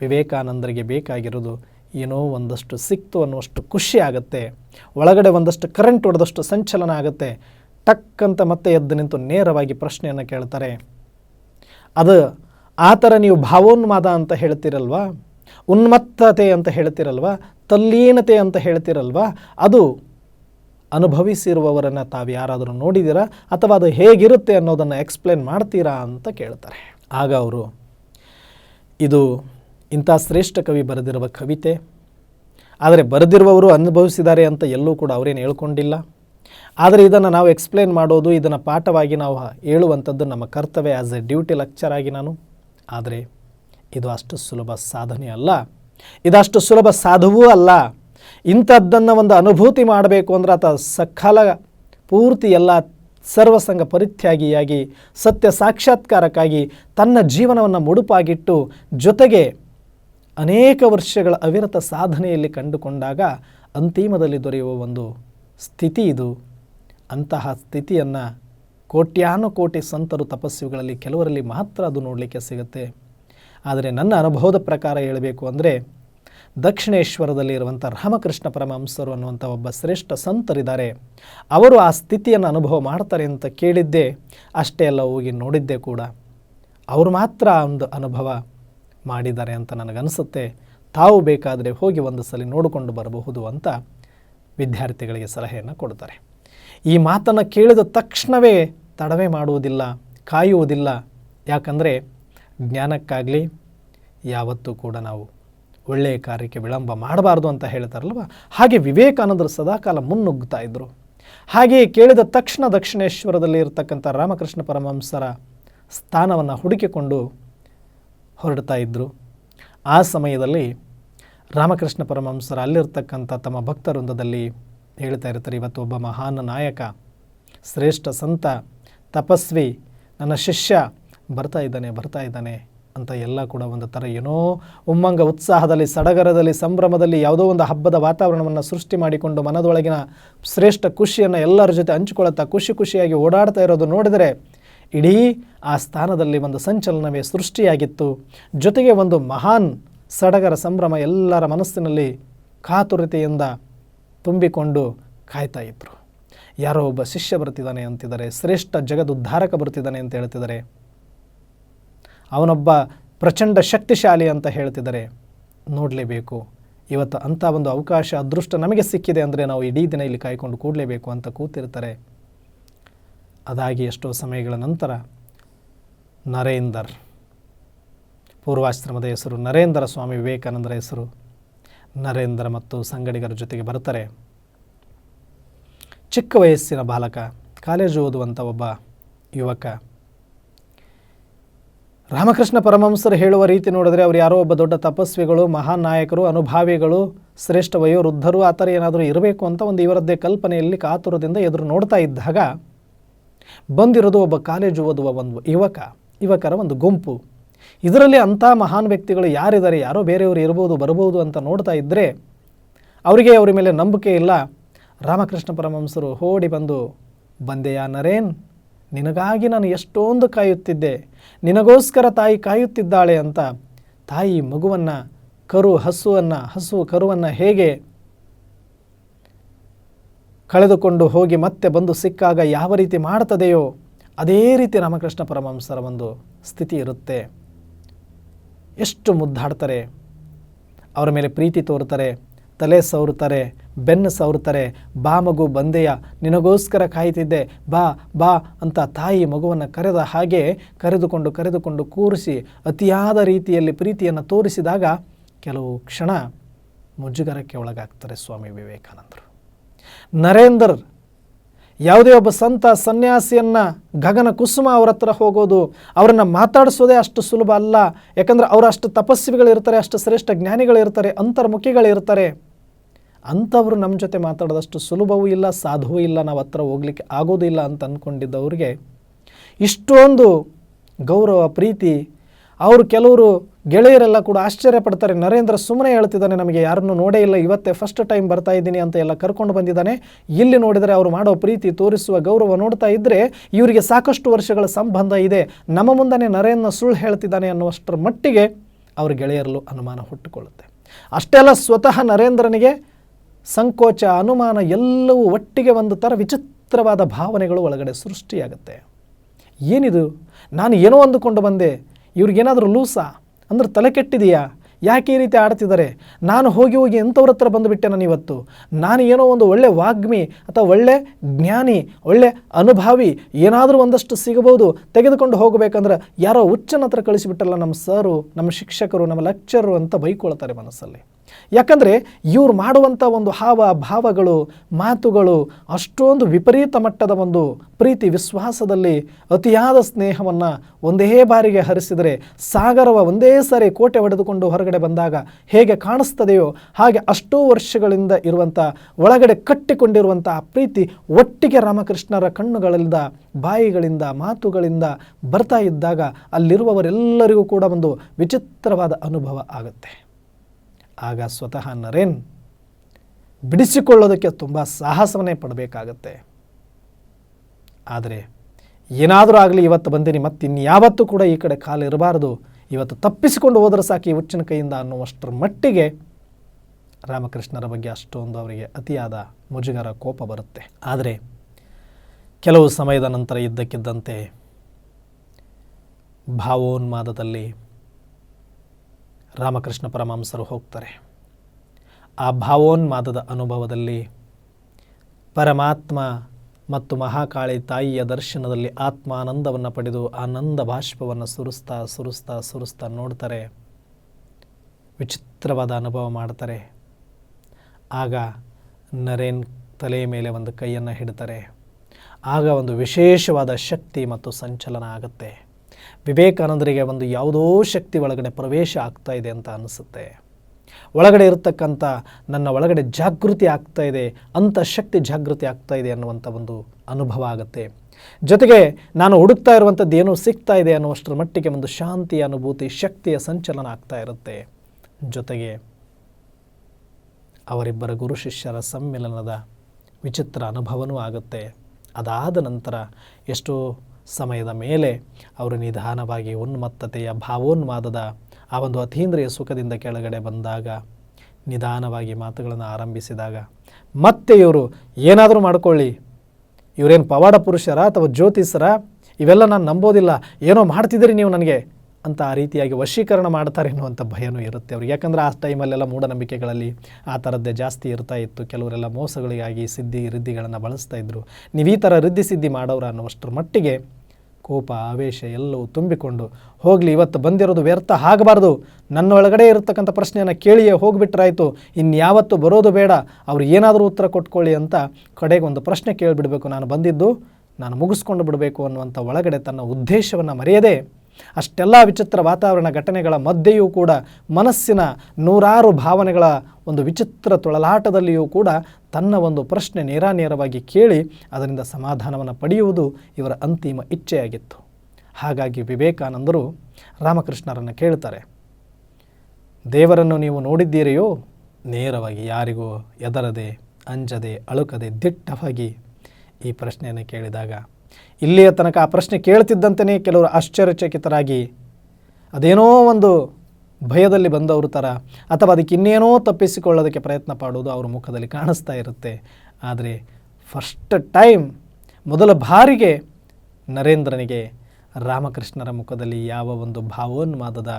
ವಿವೇಕಾನಂದರಿಗೆ ಬೇಕಾಗಿರೋದು ಏನೋ ಒಂದಷ್ಟು ಸಿಕ್ತು ಅನ್ನುವಷ್ಟು ಖುಷಿ ಆಗುತ್ತೆ. ಒಳಗಡೆ ಒಂದಷ್ಟು ಕರೆಂಟ್ ಹೊಡೆದಷ್ಟು ಸಂಚಲನ ಆಗುತ್ತೆ. ಟಕ್ ಅಂತ ಮತ್ತೆ ಎದ್ದು ನಿಂತು ನೇರವಾಗಿ ಪ್ರಶ್ನೆಯನ್ನು ಕೇಳ್ತಾರೆ. ಅದು ಆ ಥರ ನೀವು ಭಾವೋನ್ಮಾದ ಅಂತ ಹೇಳ್ತಿರಲ್ವಾ? ಉನ್ಮತ್ತತೆ ಅಂತ ಹೇಳ್ತಿರಲ್ವಾ? ತಲ್ಲೀನತೆ ಅಂತ ಹೇಳ್ತಿರಲ್ವಾ? ಅದು ಅನುಭವಿಸಿರುವವರನ್ನು ತಾವು ಯಾರಾದರೂ ನೋಡಿದ್ದೀರಾ ಅಥವಾ ಅದು ಹೇಗಿರುತ್ತೆ ಅನ್ನೋದನ್ನು ಎಕ್ಸ್ಪ್ಲೇನ್ ಮಾಡ್ತೀರಾ ಅಂತ ಕೇಳ್ತಾರೆ. ಆಗ ಅವರು, ಇದು ಇಂಥ ಶ್ರೇಷ್ಠ ಕವಿ ಬರೆದಿರುವ ಕವಿತೆ. ಆದರೆ ಬರೆದಿರುವವರು ಅನುಭವಿಸಿದ್ದಾರೆ ಅಂತ ಎಲ್ಲೂ ಕೂಡ ಅವರೇನು ಹೇಳ್ಕೊಂಡಿಲ್ಲ. ಆದರೆ ಇದನ್ನು ನಾವು ಎಕ್ಸ್ಪ್ಲೇನ್ ಮಾಡೋದು, ಇದನ್ನು ಪಾಠವಾಗಿ ನಾವು ಹೇಳುವಂಥದ್ದು ನಮ್ಮ ಕರ್ತವ್ಯ ಆ್ಯಸ್ ಎ ಡ್ಯೂಟಿ ಲೆಕ್ಚರ್ ಆಗಿ ನಾನು. ಆದರೆ ಇದು ಅಷ್ಟು ಸುಲಭ ಸಾಧನೆ ಅಲ್ಲ. ಇದಷ್ಟು ಸುಲಭ ಸಾಧುವೂ ಅಲ್ಲ. ಇಂಥದ್ದನ್ನು ಒಂದು ಅನುಭೂತಿ ಮಾಡಬೇಕು ಅಂದ್ರೆ ಆತ ಸಕಾಲ ಪೂರ್ತಿ ಎಲ್ಲ ಸರ್ವಸಂಗ ಪರಿತ್ಯಾಗಿಯಾಗಿ, ಸತ್ಯ ಸಾಕ್ಷಾತ್ಕಾರಕ್ಕಾಗಿ ತನ್ನ ಜೀವನವನ್ನು ಮುಡುಪಾಗಿಟ್ಟು ಜೊತೆಗೆ ಅನೇಕ ವರ್ಷಗಳ ಅವಿರತ ಸಾಧನೆಯಲ್ಲಿ ಕಂಡುಕೊಂಡಾಗ ಅಂತಿಮದಲ್ಲಿ ದೊರೆಯುವ ಒಂದು ಸ್ಥಿತಿ ಇದು. ಅಂತಹ ಸ್ಥಿತಿಯನ್ನು ಕೋಟ್ಯಾನುಕೋಟಿ ಸಂತರು ತಪಸ್ವಿಗಳಲ್ಲಿ ಕೆಲವರಲ್ಲಿ ಮಾತ್ರ ಅದು ನೋಡಲಿಕ್ಕೆ ಸಿಗುತ್ತೆ. ಆದರೆ ನನ್ನ ಅನುಭವದ ಪ್ರಕಾರ ಹೇಳಬೇಕು ಅಂದರೆ ದಕ್ಷಿಣೇಶ್ವರದಲ್ಲಿ ಇರುವಂಥ ರಾಮಕೃಷ್ಣ ಪರಮಹಂಸರು ಅನ್ನುವಂಥ ಒಬ್ಬ ಶ್ರೇಷ್ಠ ಸಂತರಿದ್ದಾರೆ. ಅವರು ಆ ಸ್ಥಿತಿಯನ್ನು ಅನುಭವ ಮಾಡ್ತಾರೆ ಅಂತ ಕೇಳಿದ್ದೆ ಅಷ್ಟೇ ಅಲ್ಲ ಹೋಗಿ ನೋಡಿದ್ದೆ ಕೂಡ. ಅವರು ಮಾತ್ರ ಒಂದು ಅನುಭವ ಮಾಡಿದ್ದಾರೆ ಅಂತ ನನಗನ್ನಿಸುತ್ತೆ ತಾವು ಬೇಕಾದರೆ ಹೋಗಿ ಒಂದು ಸಲ ನೋಡಿಕೊಂಡು ಬರಬಹುದು ಅಂತ ವಿದ್ಯಾರ್ಥಿಗಳಿಗೆ ಸಲಹೆಯನ್ನು ಕೊಡ್ತಾರೆ. ಈ ಮಾತನ್ನು ಕೇಳಿದ ತಕ್ಷಣವೇ ತಡವೆ ಮಾಡುವುದಿಲ್ಲ, ಕಾಯುವುದಿಲ್ಲ. ಯಾಕಂದರೆ ಜ್ಞಾನಕ್ಕಾಗಲಿ ಯಾವತ್ತೂ ಕೂಡ ನಾವು ಒಳ್ಳೆಯ ಕಾರ್ಯಕ್ಕೆ ವಿಳಂಬ ಮಾಡಬಾರ್ದು ಅಂತ ಹೇಳ್ತಾರಲ್ವ? ಹಾಗೆ ವಿವೇಕಾನಂದರು ಸದಾಕಾಲ ಮುನ್ನುಗ್ಗುತ್ತಾ ಇದ್ದರು ಹಾಗೆಯೇ ಕೇಳಿದ ತಕ್ಷಣ ದಕ್ಷಿಣೇಶ್ವರದಲ್ಲಿ ಇರತಕ್ಕಂಥ ರಾಮಕೃಷ್ಣ ಪರಮಹಂಸರ ಸ್ಥಾನವನ್ನು ಹುಡುಕಿಕೊಂಡು ಹೊರಡ್ತಾ ಇದ್ದರು ಆ ಸಮಯದಲ್ಲಿ ರಾಮಕೃಷ್ಣ ಪರಮಹಂಸರ ಅಲ್ಲಿರ್ತಕ್ಕಂಥ ತಮ್ಮ ಭಕ್ತವೃಂದದಲ್ಲಿ ಹೇಳ್ತಾ ಇರ್ತಾರೆ, ಇವತ್ತು ಒಬ್ಬ ಮಹಾನ್ ನಾಯಕ, ಶ್ರೇಷ್ಠ ಸಂತ, ತಪಸ್ವಿ, ನನ್ನ ಶಿಷ್ಯ ಬರ್ತಾ ಇದ್ದಾನೆ ಬರ್ತಾ ಇದ್ದಾನೆ. ಅಂತ ಎಲ್ಲ ಕೂಡ ಒಂದು ಥರ ಏನೋ ಉಮ್ಮಂಗ ಉತ್ಸಾಹದಲ್ಲಿ, ಸಡಗರದಲ್ಲಿ, ಸಂಭ್ರಮದಲ್ಲಿ ಯಾವುದೋ ಒಂದು ಹಬ್ಬದ ವಾತಾವರಣವನ್ನು ಸೃಷ್ಟಿ ಮಾಡಿಕೊಂಡು ಮನದೊಳಗಿನ ಶ್ರೇಷ್ಠ ಖುಷಿಯನ್ನು ಎಲ್ಲರ ಜೊತೆ ಹಂಚಿಕೊಳ್ಳುತ್ತಾ ಖುಷಿ ಖುಷಿಯಾಗಿ ಓಡಾಡ್ತಾ ಇರೋದು ನೋಡಿದರೆ ಇಡೀ ಆ ಸ್ಥಾನದಲ್ಲಿ ಒಂದು ಸಂಚಲನವೇ ಸೃಷ್ಟಿಯಾಗಿತ್ತು. ಜೊತೆಗೆ ಒಂದು ಮಹಾನ್ ಸಡಗರ ಸಂಭ್ರಮ ಎಲ್ಲರ ಮನಸ್ಸಿನಲ್ಲಿ ಕಾತುರತೆಯಿಂದ ತುಂಬಿಕೊಂಡು ಕಾಯ್ತಾ ಇದ್ದರು ಯಾರೋ ಒಬ್ಬ ಶಿಷ್ಯ ಬರ್ತಿದ್ದಾನೆ ಅಂತಿದ್ದಾರೆ, ಶ್ರೇಷ್ಠ ಜಗದುದ್ಧಾರಕ ಬರ್ತಿದ್ದಾನೆ ಅಂತ ಹೇಳ್ತಿದ್ದಾರೆ. ಅವನೊಬ್ಬ ಪ್ರಚಂಡ ಶಕ್ತಿಶಾಲಿ ಅಂತ ಹೇಳ್ತಿದ್ದಾರೆ. ನೋಡಲೇಬೇಕು. ಇವತ್ತು ಅಂಥ ಒಂದು ಅವಕಾಶ, ಅದೃಷ್ಟ ನಮಗೆ ಸಿಕ್ಕಿದೆ ಅಂದರೆ ನಾವು ಇಡೀ ದಿನ ಇಲ್ಲಿ ಕಾಯ್ಕೊಂಡು ಕೂಡಲೇಬೇಕು ಅಂತ ಕೂತಿರ್ತಾರೆ. ಅದಾಗಿ ಎಷ್ಟೋ ಸಮಯಗಳ ನಂತರ ನರೇಂದರ್, ಪೂರ್ವಾಶ್ರಮದ ಹೆಸರು ನರೇಂದ್ರ ಸ್ವಾಮಿ ವಿವೇಕಾನಂದರ ಹೆಸರು ನರೇಂದ್ರ ಮತ್ತು ಸಂಗಡಿಗರ ಜೊತೆಗೆ ಬರ್ತಾರೆ. ಚಿಕ್ಕ ವಯಸ್ಸಿನ ಬಾಲಕ, ಕಾಲೇಜು ಓದುವಂಥ ಒಬ್ಬ ಯುವಕ ರಾಮಕೃಷ್ಣ ಪರಮಹಂಸರು ಹೇಳುವ ರೀತಿ ನೋಡಿದ್ರೆ ಅವ್ರು ಯಾರೋ ಒಬ್ಬ ದೊಡ್ಡ ತಪಸ್ವಿಗಳು, ಮಹಾನ್ ನಾಯಕರು, ಅನುಭಾವಿಗಳು ಶ್ರೇಷ್ಠ ವಯೋವೃದ್ಧರು ಆ ಥರ ಏನಾದರೂ ಇರಬೇಕು ಅಂತ ಒಂದು ಇವರದ್ದೇ ಕಲ್ಪನೆಯಲ್ಲಿ ಕಾತುರದಿಂದ ಎದುರು ನೋಡ್ತಾ ಇದ್ದಾಗ ಬಂದಿರೋದು ಒಬ್ಬ ಕಾಲೇಜು ಓದುವ ಒಂದು ಯುವಕ. ಯುವಕರ ಒಂದು ಗುಂಪು. ಇದರಲ್ಲಿ ಅಂಥ ಮಹಾನ್ ವ್ಯಕ್ತಿಗಳು ಯಾರಿದ್ದಾರೆ, ಯಾರೋ ಬೇರೆಯವರು ಇರ್ಬೋದು, ಬರ್ಬೋದು ಅಂತ ನೋಡ್ತಾ ಇದ್ದರೆ ಅವರಿಗೆ ಅವರ ಮೇಲೆ ನಂಬಿಕೆ ಇಲ್ಲ. ರಾಮಕೃಷ್ಣ ಪರಮಹಂಸರು ಓಡಿ ಬಂದು, ಬಂದೆಯಾ ನರೇನ್? ನಿನಗಾಗಿ ನಾನು ಎಷ್ಟೊಂದು ಕಾಯುತ್ತಿದ್ದೆ. ನಿನಗೋಸ್ಕರ ತಾಯಿ ಕಾಯುತ್ತಿದ್ದಾಳೆ ಅಂತ ತಾಯಿ ಮಗುವನ್ನು ಕರು ಹಸುವನ್ನು ಹಸು ಕರುವನ್ನು ಹೇಗೆ ಕಳೆದುಕೊಂಡು ಹೋಗಿ ಮತ್ತೆ ಬಂದು ಸಿಕ್ಕಾಗ ಯಾವ ರೀತಿ ಮಾಡ್ತದೆಯೋ ಅದೇ ರೀತಿ ರಾಮಕೃಷ್ಣ ಪರಮಹಂಸರ ಒಂದು ಸ್ಥಿತಿ ಇರುತ್ತೆ. ಎಷ್ಟು ಮುದ್ದಾಡ್ತಾರೆ, ಅವರ ಮೇಲೆ ಪ್ರೀತಿ ತೋರ್ತಾರೆ ತಲೆ ಸವರುತ್ತಾರೆ, ಬೆನ್ನು ಸವರುತ್ತಾರೆ, ಬಾ ಮಗು ಬಂದೆಯ, ನಿನಗೋಸ್ಕರ ಕಾಯ್ತಿದ್ದೆ, ಬಾ ಬಾ ಅಂತ ತಾಯಿ ಮಗುವನ್ನು ಕರೆದ ಹಾಗೆ ಕರೆದುಕೊಂಡು ಕರೆದುಕೊಂಡು ಕೂರಿಸಿ ಅತಿಯಾದ ರೀತಿಯಲ್ಲಿ ಪ್ರೀತಿಯನ್ನು ತೋರಿಸಿದಾಗ ಕೆಲವು ಕ್ಷಣ ಮುಜುಗರಕ್ಕೆ ಒಳಗಾಗ್ತಾರೆ ಸ್ವಾಮಿ ವಿವೇಕಾನಂದರು. ನರೇಂದರ್ ಯಾವುದೇ ಒಬ್ಬ ಸಂತ ಸನ್ಯಾಸಿಯನ್ನು ಗಗನ ಕುಸುಮ ಅವರ ಹತ್ರ ಹೋಗೋದು, ಅವರನ್ನು ಮಾತಾಡಿಸೋದೇ ಅಷ್ಟು ಸುಲಭ ಅಲ್ಲ. ಯಾಕಂದರೆ ಅವರು ಅಷ್ಟು ತಪಸ್ವಿಗಳಿರ್ತಾರೆ, ಅಷ್ಟು ಶ್ರೇಷ್ಠ ಜ್ಞಾನಿಗಳಿರ್ತಾರೆ, ಅಂತರ್ಮುಖಿಗಳಿರ್ತಾರೆ. ಅಂಥವರು ನಮ್ಮ ಜೊತೆ ಮಾತಾಡೋದಷ್ಟು ಸುಲಭವೂ ಇಲ್ಲ, ಸಾಧುವೂ ಇಲ್ಲ, ನಾವು ಹತ್ರ ಹೋಗ್ಲಿಕ್ಕೆ ಆಗೋದಿಲ್ಲ ಅಂತ ಅಂದ್ಕೊಂಡಿದ್ದವ್ರಿಗೆ ಇಷ್ಟೊಂದು ಗೌರವ, ಪ್ರೀತಿ, ಅವರು ಕೆಲವರು ಗೆಳೆಯರೆಲ್ಲ ಕೂಡ ಆಶ್ಚರ್ಯ ಪಡ್ತಾರೆ. ನರೇಂದ್ರ ಸುಮ್ಮನೆ ಹೇಳ್ತಿದ್ದಾನೆ ನಮಗೆ, ಯಾರನ್ನೂ ನೋಡೇ ಇಲ್ಲ, ಇವತ್ತೇ ಫಸ್ಟ್ ಟೈಮ್ ಬರ್ತಾ ಇದ್ದೀನಿ ಅಂತ ಎಲ್ಲ ಕರ್ಕೊಂಡು ಬಂದಿದ್ದಾನೆ. ಇಲ್ಲಿ ನೋಡಿದರೆ ಅವರು ಮಾಡೋ ಪ್ರೀತಿ, ತೋರಿಸುವ ಗೌರವ ನೋಡ್ತಾ ಇದ್ದರೆ ಇವರಿಗೆ ಸಾಕಷ್ಟು ವರ್ಷಗಳ ಸಂಬಂಧ ಇದೆ. ನಮ್ಮ ಮುಂದನೆ ನರೇಂದ್ರ ಸುಳ್ಳು ಹೇಳ್ತಿದ್ದಾನೆ ಅನ್ನುವಷ್ಟರ ಮಟ್ಟಿಗೆ ಅವ್ರ ಗೆಳೆಯರಲ್ಲೂ ಅನುಮಾನ ಹುಟ್ಟುಕೊಳ್ಳುತ್ತೆ. ಅಷ್ಟೆಲ್ಲ ಸ್ವತಃ ನರೇಂದ್ರನಿಗೆ ಸಂಕೋಚ, ಅನುಮಾನ ಎಲ್ಲವೂ ಒಟ್ಟಿಗೆ ಒಂದು ಥರ ವಿಚಿತ್ರವಾದ ಭಾವನೆಗಳು ಒಳಗಡೆ ಸೃಷ್ಟಿಯಾಗುತ್ತೆ. ಏನಿದು? ನಾನು ಏನೋ ಅಂದುಕೊಂಡು ಬಂದೆ. ಇವ್ರಿಗೇನಾದರೂ ಲೂಸಾ? ಅಂದ್ರೆ ತಲೆ ಕೆಟ್ಟಿದೆಯಾ? ಯಾಕೆ ಈ ರೀತಿ ಆಡ್ತಿದ್ದಾರೆ? ನಾನು ಹೋಗಿ ಹೋಗಿ ಎಂಥವ್ರ ಹತ್ರ ಬಂದುಬಿಟ್ಟೆ ನಾನು ಇವತ್ತು? ನಾನು ಏನೋ ಒಂದು ಒಳ್ಳೆ ವಾಗ್ಮಿ ಅಥವಾ ಒಳ್ಳೆ ಜ್ಞಾನಿ, ಒಳ್ಳೆ ಅನುಭಾವಿ, ಏನಾದರೂ ಒಂದಷ್ಟು ಸಿಗಬಹುದು, ತೆಗೆದುಕೊಂಡು ಹೋಗಬೇಕಂದ್ರೆ ಯಾರೋ ಹುಚ್ಚನ ಹತ್ರ ಕಳಿಸಿಬಿಟ್ಟಲ್ಲ ನಮ್ಮ ಸರು, ನಮ್ಮ ಶಿಕ್ಷಕರು, ನಮ್ಮ ಲೆಕ್ಚರರು ಅಂತ ಬೈಕೊಳ್ತಾರೆ ಮನಸ್ಸಲ್ಲಿ. ಯಾಕಂದರೆ ಇವ್ರು ಮಾಡುವಂಥ ಒಂದು ಹಾವ, ಭಾವಗಳು, ಮಾತುಗಳು ಅಷ್ಟೊಂದು ವಿಪರೀತ ಮಟ್ಟದ ಒಂದು ಪ್ರೀತಿ, ವಿಶ್ವಾಸದಲ್ಲಿ ಅತಿಯಾದ ಸ್ನೇಹವನ್ನು ಒಂದೇ ಬಾರಿಗೆ ಹರಿಸಿದರೆ, ಸಾಗರವ ಒಂದೇ ಸಾರಿ ಕೋಟೆ ಹೊಡೆದುಕೊಂಡು ಹೊರಗಡೆ ಬಂದಾಗ ಹೇಗೆ ಕಾಣಿಸ್ತದೆಯೋ ಹಾಗೆ ಅಷ್ಟೋ ವರ್ಷಗಳಿಂದ ಇರುವಂಥ ಒಳಗಡೆ ಕಟ್ಟಿಕೊಂಡಿರುವಂಥ ಆ ಪ್ರೀತಿ ಒಟ್ಟಿಗೆ ರಾಮಕೃಷ್ಣರ ಕಣ್ಣುಗಳಿಂದ, ಬಾಯಿಗಳಿಂದ, ಮಾತುಗಳಿಂದ ಬರ್ತಾ ಇದ್ದಾಗ ಅಲ್ಲಿರುವವರೆಲ್ಲರಿಗೂ ಕೂಡ ಒಂದು ವಿಚಿತ್ರವಾದ ಅನುಭವ ಆಗುತ್ತೆ. ಆಗ ಸ್ವತಃ ನರೇನ್ ಬಿಡಿಸಿಕೊಳ್ಳೋದಕ್ಕೆ ತುಂಬ ಸಾಹಸವನ್ನೇ ಪಡಬೇಕಾಗತ್ತೆ. ಆದರೆ ಏನಾದರೂ ಆಗಲಿ ಇವತ್ತು ಬಂದೀನಿ ಮತ್ತು ಇನ್ಯಾವತ್ತೂ ಕೂಡ ಈ ಕಡೆ ಕಾಲು ಇರಬಾರದು. ಇವತ್ತು ತಪ್ಪಿಸಿಕೊಂಡು ಹೋದರೆ ಸಾಕು ಈ ಹುಚ್ಚಿನ ಕೈಯಿಂದ ಅನ್ನುವಷ್ಟರ ಮಟ್ಟಿಗೆ ರಾಮಕೃಷ್ಣರ ಬಗ್ಗೆ ಅಷ್ಟೊಂದು ಅವರಿಗೆ ಅತಿಯಾದ ಮುಜುಗರ ಕೋಪ ಬರುತ್ತೆ. ಆದರೆ ಕೆಲವು ಸಮಯದ ನಂತರ ಇದ್ದಕ್ಕಿದ್ದಂತೆ ಭಾವೋನ್ಮಾದದಲ್ಲಿ ರಾಮಕೃಷ್ಣ ಪರಮಹಂಸರು ಹೋಗ್ತಾರೆ. ಆ ಭಾವೋನ್ಮಾದದ ಅನುಭವದಲ್ಲಿ ಪರಮಾತ್ಮ ಮತ್ತು ಮಹಾಕಾಳಿ ತಾಯಿಯ ದರ್ಶನದಲ್ಲಿ ಆತ್ಮಾನಂದವನ್ನು ಪಡೆದು ಆನಂದ ಬಾಷ್ಪವನ್ನು ಸುರಿಸ್ತಾ ಸುರಿಸ್ತಾ ಸುರಿಸ್ತಾ ನೋಡ್ತಾರೆ. ವಿಚಿತ್ರವಾದ ಅನುಭವ ಮಾಡ್ತಾರೆ. ಆಗ ನರೇನ್ ತಲೆಯ ಮೇಲೆ ಒಂದು ಕೈಯನ್ನು ಹಿಡ್ತಾರೆ. ಆಗ ಒಂದು ವಿಶೇಷವಾದ ಶಕ್ತಿ ಮತ್ತು ಸಂಚಲನ ಆಗುತ್ತೆ. ವಿವೇಕಾನಂದರಿಗೆ ಒಂದು ಯಾವುದೋ ಶಕ್ತಿ ಒಳಗಡೆ ಪ್ರವೇಶ ಆಗ್ತಾ ಇದೆ ಅಂತ ಅನಿಸುತ್ತೆ. ಒಳಗಡೆ ಇರತಕ್ಕಂಥ ನನ್ನ ಒಳಗಡೆ ಜಾಗೃತಿ ಆಗ್ತಾ ಇದೆ, ಅಂಥ ಶಕ್ತಿ ಜಾಗೃತಿ ಆಗ್ತಾ ಇದೆ ಅನ್ನುವಂಥ ಒಂದು ಅನುಭವ ಆಗುತ್ತೆ. ಜೊತೆಗೆ ನಾನು ಹುಡುಕ್ತಾ ಇರುವಂಥದ್ದು ಏನೋ ಸಿಗ್ತಾ ಇದೆ ಅನ್ನುವಷ್ಟರ ಮಟ್ಟಿಗೆ ಒಂದು ಶಾಂತಿಯ ಅನುಭೂತಿ, ಶಕ್ತಿಯ ಸಂಚಲನ ಆಗ್ತಾ ಇರುತ್ತೆ. ಜೊತೆಗೆ ಅವರಿಬ್ಬರ ಗುರು ಶಿಷ್ಯರ ಸಮ್ಮಿಲನದ ವಿಚಿತ್ರ ಅನುಭವನೂ ಆಗುತ್ತೆ. ಅದಾದ ನಂತರ ಎಷ್ಟೋ ಸಮಯದ ಮೇಲೆ ಅವರು ನಿಧಾನವಾಗಿ ಉನ್ಮತ್ತತೆಯ ಭಾವೋನ್ಮಾದದ ಆ ಒಂದು ಅತೀಂದ್ರಿಯ ಸುಖದಿಂದ ಕೆಳಗಡೆ ಬಂದಾಗ, ನಿಧಾನವಾಗಿ ಮಾತುಗಳನ್ನು ಆರಂಭಿಸಿದಾಗ, ಮತ್ತೆ ಇವರು ಏನಾದರೂ ಮಾಡ್ಕೊಳ್ಳಿ, ಇವರೇನು ಪವಾಡ ಪುರುಷರ ಅಥವಾ ಜ್ಯೋತಿಷರ ಇವೆಲ್ಲ ನಾನು ನಂಬೋದಿಲ್ಲ, ಏನೋ ಮಾಡ್ತಿದ್ದೀರಿ ನೀವು ನನಗೆ? ಅಂತ ಆ ರೀತಿಯಾಗಿ ವಶೀಕರಣ ಮಾಡ್ತಾರೆ ಎನ್ನುವಂಥ ಭಯನೂ ಇರುತ್ತೆ ಅವ್ರಿಗೆ. ಯಾಕಂದರೆ ಆ ಟೈಮಲ್ಲೆಲ್ಲ ಮೂಢನಂಬಿಕೆಗಳಲ್ಲಿ ಆ ಥರದ್ದೇ ಜಾಸ್ತಿ ಇರ್ತಾ ಇತ್ತು. ಕೆಲವರೆಲ್ಲ ಮೋಸಗಳಿಗಾಗಿ ಸಿದ್ಧಿ ರಿದ್ಧಿಗಳನ್ನು ಬಳಸ್ತಾ ಇದ್ದರು ನೀವು ಈ ಥರ ರಿದ್ದಿ ಸಿದ್ಧಿ ಮಾಡೋರು ಅನ್ನುವಷ್ಟರ ಮಟ್ಟಿಗೆ ಕೋಪ, ಆವೇಶ ಎಲ್ಲವೂ ತುಂಬಿಕೊಂಡು ಹೋಗಲಿ, ಇವತ್ತು ಬಂದಿರೋದು ವ್ಯರ್ಥ ಆಗಬಾರ್ದು. ನನ್ನ ಒಳಗಡೆ ಇರತಕ್ಕಂಥ ಪ್ರಶ್ನೆಯನ್ನು ಕೇಳಿಯೇ ಹೋಗಿಬಿಟ್ರಾಯಿತು. ಇನ್ಯಾವತ್ತು ಬರೋದು ಬೇಡ. ಅವ್ರು ಏನಾದರೂ ಉತ್ತರ ಕೊಟ್ಕೊಳ್ಳಿ ಅಂತ ಕಡೆಗೆ ಒಂದು ಪ್ರಶ್ನೆ ಕೇಳಿಬಿಡಬೇಕು. ನಾನು ಬಂದಿದ್ದು ನಾನು ಮುಗಿಸ್ಕೊಂಡು ಬಿಡಬೇಕು ಅನ್ನುವಂಥ ಒಳಗಡೆ ತನ್ನ ಉದ್ದೇಶವನ್ನು ಮರೆಯದೆ ಅಷ್ಟೆಲ್ಲ ವಿಚಿತ್ರ ವಾತಾವರಣ ಘಟನೆಗಳ ಮಧ್ಯೆಯೂ ಕೂಡ ಮನಸ್ಸಿನ ನೂರಾರು ಭಾವನೆಗಳ ಒಂದು ವಿಚಿತ್ರ ತೊಳಲಾಟದಲ್ಲಿಯೂ ಕೂಡ ತನ್ನ ಒಂದು ಪ್ರಶ್ನೆ ನೇರಾನೇರವಾಗಿ ಕೇಳಿ ಅದರಿಂದ ಸಮಾಧಾನವನ್ನು ಪಡೆಯುವುದು ಇವರ ಅಂತಿಮ ಇಚ್ಛೆಯಾಗಿತ್ತು. ಹಾಗಾಗಿ ವಿವೇಕಾನಂದರು ರಾಮಕೃಷ್ಣರನ್ನು ಕೇಳ್ತಾರೆ, ದೇವರನ್ನು ನೀವು ನೋಡಿದ್ದೀರೆಯೋ? ನೇರವಾಗಿ ಯಾರಿಗೂ ಎದರದೆ ಅಂಜದೆ, ಅಳುಕದೆ ದಿಟ್ಟವಾಗಿ ಈ ಪ್ರಶ್ನೆಯನ್ನು ಕೇಳಿದಾಗ ಇಲ್ಲಿಯ ತನಕ ಆ ಪ್ರಶ್ನೆ ಕೇಳ್ತಿದ್ದಂತೆಯೇ ಕೆಲವರು ಆಶ್ಚರ್ಯಚಕಿತರಾಗಿ, ಅದೇನೋ ಒಂದು ಭಯದಲ್ಲಿ ಬಂದವರು ಥರ ಅಥವಾ ಅದಕ್ಕೆ ಇನ್ನೇನೋ ತಪ್ಪಿಸಿಕೊಳ್ಳೋದಕ್ಕೆ ಪ್ರಯತ್ನ ಪಡೋದು ಅವ್ರ ಮುಖದಲ್ಲಿ ಕಾಣಿಸ್ತಾ ಇರುತ್ತೆ. ಆದರೆ ಫಸ್ಟ್ ಟೈಮ್ ಮೊದಲ ಬಾರಿಗೆ ನರೇಂದ್ರನಿಗೆ ರಾಮಕೃಷ್ಣರ ಮುಖದಲ್ಲಿ ಯಾವ ಒಂದು ಭಾವೋನ್ಮಾದದ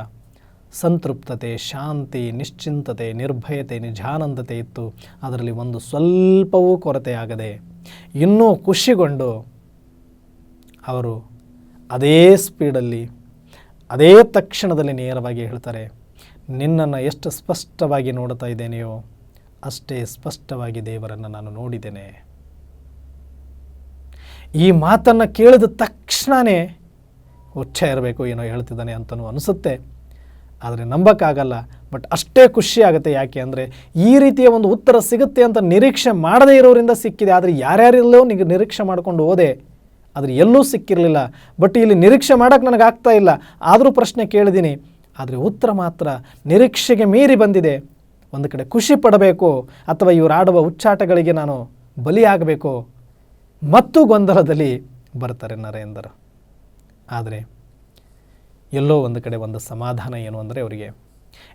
ಸಂತೃಪ್ತತೆ, ಶಾಂತಿ, ನಿಶ್ಚಿಂತತೆ, ನಿರ್ಭಯತೆ, ನಿಜಾನಂದತೆ ಇತ್ತು. ಅದರಲ್ಲಿ ಒಂದು ಸ್ವಲ್ಪವೂ ಕೊರತೆ ಆಗದೆ ಇನ್ನೂ ಖುಷಿಗೊಂಡು ಅವರು ಅದೇ ಸ್ಪೀಡಲ್ಲಿ, ಅದೇ ತಕ್ಷಣದಲ್ಲಿ ನೇರವಾಗಿ ಹೇಳ್ತಾರೆ, ನಿನ್ನನ್ನು ಎಷ್ಟು ಸ್ಪಷ್ಟವಾಗಿ ನೋಡ್ತಾ ಇದ್ದೇನೆಯೋ ಅಷ್ಟೇ ಸ್ಪಷ್ಟವಾಗಿ ದೇವರನ್ನು ನಾನು ನೋಡಿದ್ದೇನೆ. ಈ ಮಾತನ್ನು ಕೇಳಿದ ತಕ್ಷಣವೇ ಹುಚ್ಚ ಇರಬೇಕು, ಏನೋ ಹೇಳ್ತಿದ್ದಾನೆ ಅಂತಲೂ ಅನಿಸುತ್ತೆ. ಆದರೆ ನಂಬಕ್ಕಾಗಲ್ಲ, ಬಟ್ ಅಷ್ಟೇ ಖುಷಿ ಆಗುತ್ತೆ ಯಾಕೆ ಅಂದರೆ, ಈ ರೀತಿಯ ಒಂದು ಉತ್ತರ ಸಿಗುತ್ತೆ ಅಂತ ನಿರೀಕ್ಷೆ ಮಾಡದೇ ಇರೋರಿಂದ ಸಿಕ್ಕಿದೆ. ಆದರೆ ಯಾರ್ಯಾರೆಲ್ಲೋ ನಿರೀಕ್ಷೆ ಮಾಡ್ಕೊಂಡು ಹೋದೆ. ಆದರೆ ಎಲ್ಲೂ ಸಿಕ್ಕಿರಲಿಲ್ಲ. ಬಟ್ ಇಲ್ಲಿ ನಿರೀಕ್ಷೆ ಮಾಡೋಕ್ಕೆ ನನಗೆ ಆಗ್ತಾ ಇಲ್ಲ. ಆದರೂ ಪ್ರಶ್ನೆ ಕೇಳಿದ್ದೀನಿ ಆದರೆ ಉತ್ತರ ಮಾತ್ರ ನಿರೀಕ್ಷೆಗೆ ಮೀರಿ ಬಂದಿದೆ. ಒಂದು ಕಡೆ ಖುಷಿ ಪಡಬೇಕು ಅಥವಾ ಇವರು ಆಡುವ ಉಚ್ಚಾಟಗಳಿಗೆ ನಾನು ಬಲಿಯಾಗಬೇಕು. ಮತ್ತು ಗೊಂದಲದಲ್ಲಿ ಬರ್ತಾರೆ ನರೇಂದ್ರ. ಆದರೆ ಎಲ್ಲೋ ಒಂದು ಕಡೆ ಒಂದು ಸಮಾಧಾನ ಏನು ಅಂದರೆ ಅವರಿಗೆ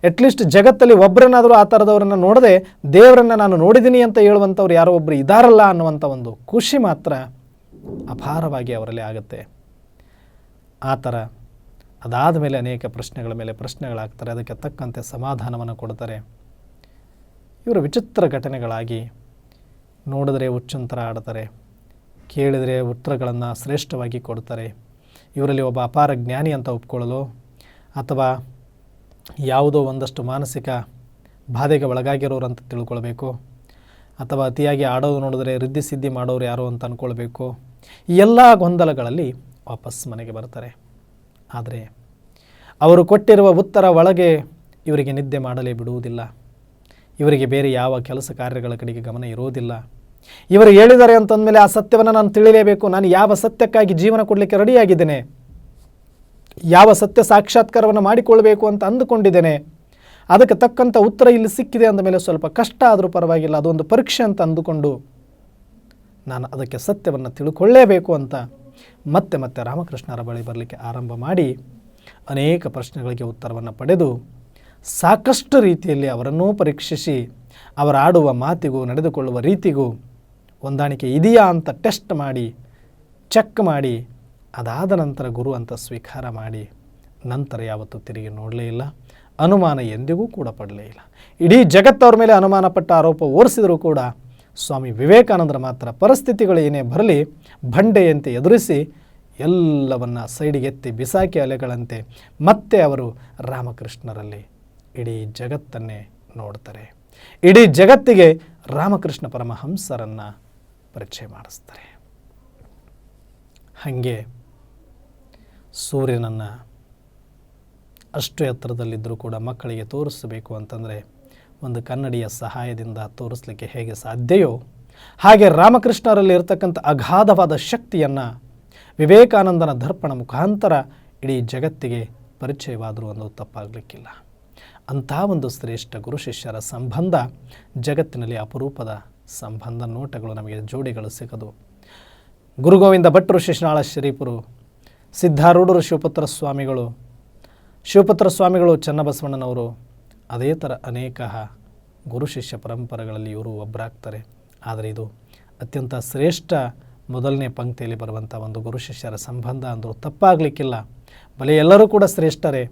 ಅಟ್ಲೀಸ್ಟ್ ಜಗತ್ತಲ್ಲಿ ಒಬ್ಬರನ್ನಾದರೂ ಆ ಥರದವರನ್ನು ನೋಡದೆ ದೇವರನ್ನು ನಾನು ನೋಡಿದ್ದೀನಿ ಅಂತ ಹೇಳುವಂಥವ್ರು ಯಾರೋ ಒಬ್ಬರು ಇದ್ದಾರಲ್ಲ ಅನ್ನುವಂಥ ಒಂದು ಖುಷಿ ಮಾತ್ರ ಅಪಾರವಾಗಿ ಅವರಲ್ಲಿ ಆಗುತ್ತೆ. ಆ ಥರ ಅದಾದ ಮೇಲೆ ಅನೇಕ ಪ್ರಶ್ನೆಗಳ ಮೇಲೆ ಪ್ರಶ್ನೆಗಳಾಗ್ತಾರೆ. ಅದಕ್ಕೆ ತಕ್ಕಂತೆ ಸಮಾಧಾನವನ್ನು ಕೊಡ್ತಾರೆ. ಇವರು ವಿಚಿತ್ರ ಘಟನೆಗಳಾಗಿ ನೋಡಿದರೆ ಹುಚ್ಚಂತರ ಆಡ್ತಾರೆ. ಕೇಳಿದರೆ ಉತ್ತರಗಳನ್ನು ಶ್ರೇಷ್ಠವಾಗಿ ಕೊಡ್ತಾರೆ. ಇವರಲ್ಲಿ ಒಬ್ಬ ಅಪಾರ ಜ್ಞಾನಿ ಅಂತ ಒಪ್ಕೊಳ್ಳಲು ಅಥವಾ ಯಾವುದೋ ಒಂದಷ್ಟು ಮಾನಸಿಕ ಬಾಧೆಗೆ ಒಳಗಾಗಿರೋರು ಅಂತ ತಿಳ್ಕೊಳ್ಬೇಕು. ಅಥವಾ ಅತಿಯಾಗಿ ಆಡೋದು ನೋಡಿದ್ರೆ ಸಿದ್ಧಿ ಮಾಡೋರು ಯಾರು ಅಂತ ಅಂದ್ಕೊಳ್ಬೇಕು ಎಲ್ಲ ಗೊಂದಲಗಳಲ್ಲಿ ವಾಪಸ್ ಮನೆಗೆ ಬರ್ತಾರೆ ಆದರೆ ಅವರು ಕೊಟ್ಟಿರುವ ಉತ್ತರ ಒಳಗೆ ಇವರಿಗೆ ನಿದ್ದೆ ಮಾಡಲೇ ಬಿಡುವುದಿಲ್ಲ. ಇವರಿಗೆ ಬೇರೆ ಯಾವ ಕೆಲಸ ಕಾರ್ಯಗಳ ಕಡೆಗೆ ಗಮನ ಇರುವುದಿಲ್ಲ. ಇವರು ಹೇಳಿದ್ದಾರೆ ಅಂತಂದಮೇಲೆ ಆ ಸತ್ಯವನ್ನು ನಾನು ತಿಳಿಯಲೇಬೇಕು ನಾನು ಯಾವ ಸತ್ಯಕ್ಕಾಗಿ ಜೀವನ ಕೊಡಲಿಕ್ಕೆ ರೆಡಿಯಾಗಿದ್ದೇನೆ? ಯಾವ ಸತ್ಯ ಸಾಕ್ಷಾತ್ಕಾರವನ್ನು ಮಾಡಿಕೊಳ್ಬೇಕು ಅಂತ ಅಂದುಕೊಂಡಿದ್ದೇನೆ? ಅದಕ್ಕೆ ತಕ್ಕಂಥ ಉತ್ತರ ಇಲ್ಲಿ ಸಿಕ್ಕಿದೆ ಅಂದಮೇಲೆ ಸ್ವಲ್ಪ ಕಷ್ಟ ಆದರೂ ಪರವಾಗಿಲ್ಲ. ಅದೊಂದು ಪರೀಕ್ಷೆ ಅಂತ ಅಂದುಕೊಂಡು ನಾನು ಅದಕ್ಕೆ ಸತ್ಯವನ್ನು ತಿಳ್ಕೊಳ್ಳೇಬೇಕು ಅಂತ ಮತ್ತೆ ಮತ್ತೆ ರಾಮಕೃಷ್ಣರ ಬಳಿ ಬರಲಿಕ್ಕೆ ಆರಂಭ ಮಾಡಿ ಅನೇಕ ಪ್ರಶ್ನೆಗಳಿಗೆ ಉತ್ತರವನ್ನು ಪಡೆದು ಸಾಕಷ್ಟು ರೀತಿಯಲ್ಲಿ ಅವರನ್ನೂ ಪರೀಕ್ಷಿಸಿ ಅವರಾಡುವ ಮಾತಿಗೂ ನಡೆದುಕೊಳ್ಳುವ ರೀತಿಗೂ ಹೊಂದಾಣಿಕೆ ಇದೆಯಾ ಅಂತ ಟೆಸ್ಟ್ ಮಾಡಿ, ಚೆಕ್ ಮಾಡಿ, ಅದಾದ ನಂತರ ಗುರು ಅಂತ ಸ್ವೀಕಾರ ಮಾಡಿ ನಂತರ ಯಾವತ್ತೂ ತಿರುಗಿ ನೋಡಲೇ ಇಲ್ಲ. ಅನುಮಾನ ಎಂದಿಗೂ ಕೂಡ ಪಡಲೇ ಇಲ್ಲ. ಇಡೀ ಜಗತ್ತವ್ರ ಮೇಲೆ ಅನುಮಾನಪಟ್ಟ ಆರೋಪ ಓರಿಸಿದರೂ ಕೂಡ ಸ್ವಾಮಿ ವಿವೇಕಾನಂದರ ಮಾತ್ರ ಪರಿಸ್ಥಿತಿಗಳು ಏನೇ ಬರಲಿ, ಬಂಡೆಯಂತೆ ಎದುರಿಸಿ ಎಲ್ಲವನ್ನು ಸೈಡಿಗೆ ಎತ್ತಿ ಬಿಸಾಕಿ ಅಲೆಗಳಂತೆ ಮತ್ತೆ ಅವರು ರಾಮಕೃಷ್ಣರಲ್ಲಿ ಇಡೀ ಜಗತ್ತನ್ನೇ ನೋಡ್ತಾರೆ. ಇಡೀ ಜಗತ್ತಿಗೆ ರಾಮಕೃಷ್ಣ ಪರಮಹಂಸರನ್ನು ಪರಿಚಯ ಮಾಡಿಸ್ತಾರೆ. ಹಾಗೆ ಸೂರ್ಯನನ್ನು ಅಷ್ಟು ಎತ್ತರದಲ್ಲಿದ್ದರೂ ಕೂಡ ಮಕ್ಕಳಿಗೆ ತೋರಿಸಬೇಕು ಅಂತಂದರೆ ಒಂದು ಕನ್ನಡಿಯ ಸಹಾಯದಿಂದ ತೋರಿಸಲಿಕ್ಕೆ ಹೇಗೆ ಸಾಧ್ಯವೋ ಹಾಗೆ ರಾಮಕೃಷ್ಣರಲ್ಲಿ ಇರತಕ್ಕಂಥ ಅಗಾಧವಾದ ಶಕ್ತಿಯನ್ನು ವಿವೇಕಾನಂದನ ದರ್ಪಣ ಮುಖಾಂತರ ಇಡೀ ಜಗತ್ತಿಗೆ ಪರಿಚಯವಾದರೂ ಅನ್ನೋದು ತಪ್ಪಾಗಲಿಕ್ಕಿಲ್ಲ. ಅಂಥ ಒಂದು ಶ್ರೇಷ್ಠ ಗುರು ಶಿಷ್ಯರ ಸಂಬಂಧ ಜಗತ್ತಿನಲ್ಲಿ ಅಪರೂಪದ ಸಂಬಂಧ ನೋಟಗಳು ನಮಗೆ ಜೋಡಿಗಳು ಸಿಗದು. ಗುರುಗೋವಿಂದ ಭಟ್ರು ಶಿಶುನಾಳ ಶರೀಫರು ಸಿದ್ಧಾರೂಢರು ಶಿವಪುತ್ರ ಸ್ವಾಮಿಗಳು ಶಿವಪುತ್ರ ಸ್ವಾಮಿಗಳು ಚನ್ನಬಸವಣ್ಣನವರು ಅದೇ ಥರ ಅನೇಕ ಗುರು ಶಿಷ್ಯ ಪರಂಪರೆಗಳಲ್ಲಿ ಇವರು ಒಬ್ಬರಾಗ್ತಾರೆ. ಆದರೆ ಇದು ಅತ್ಯಂತ ಶ್ರೇಷ್ಠ ಮೊದಲನೇ ಪಂಕ್ತಿಯಲ್ಲಿ ಬರುವಂಥ ಒಂದು ಗುರು ಶಿಷ್ಯರ ಸಂಬಂಧ ಅಂದರೂ ತಪ್ಪಾಗಲಿಕ್ಕಿಲ್ಲ. ಬಲೆ ಎಲ್ಲರೂ ಕೂಡ ಶ್ರೇಷ್ಠರೇ.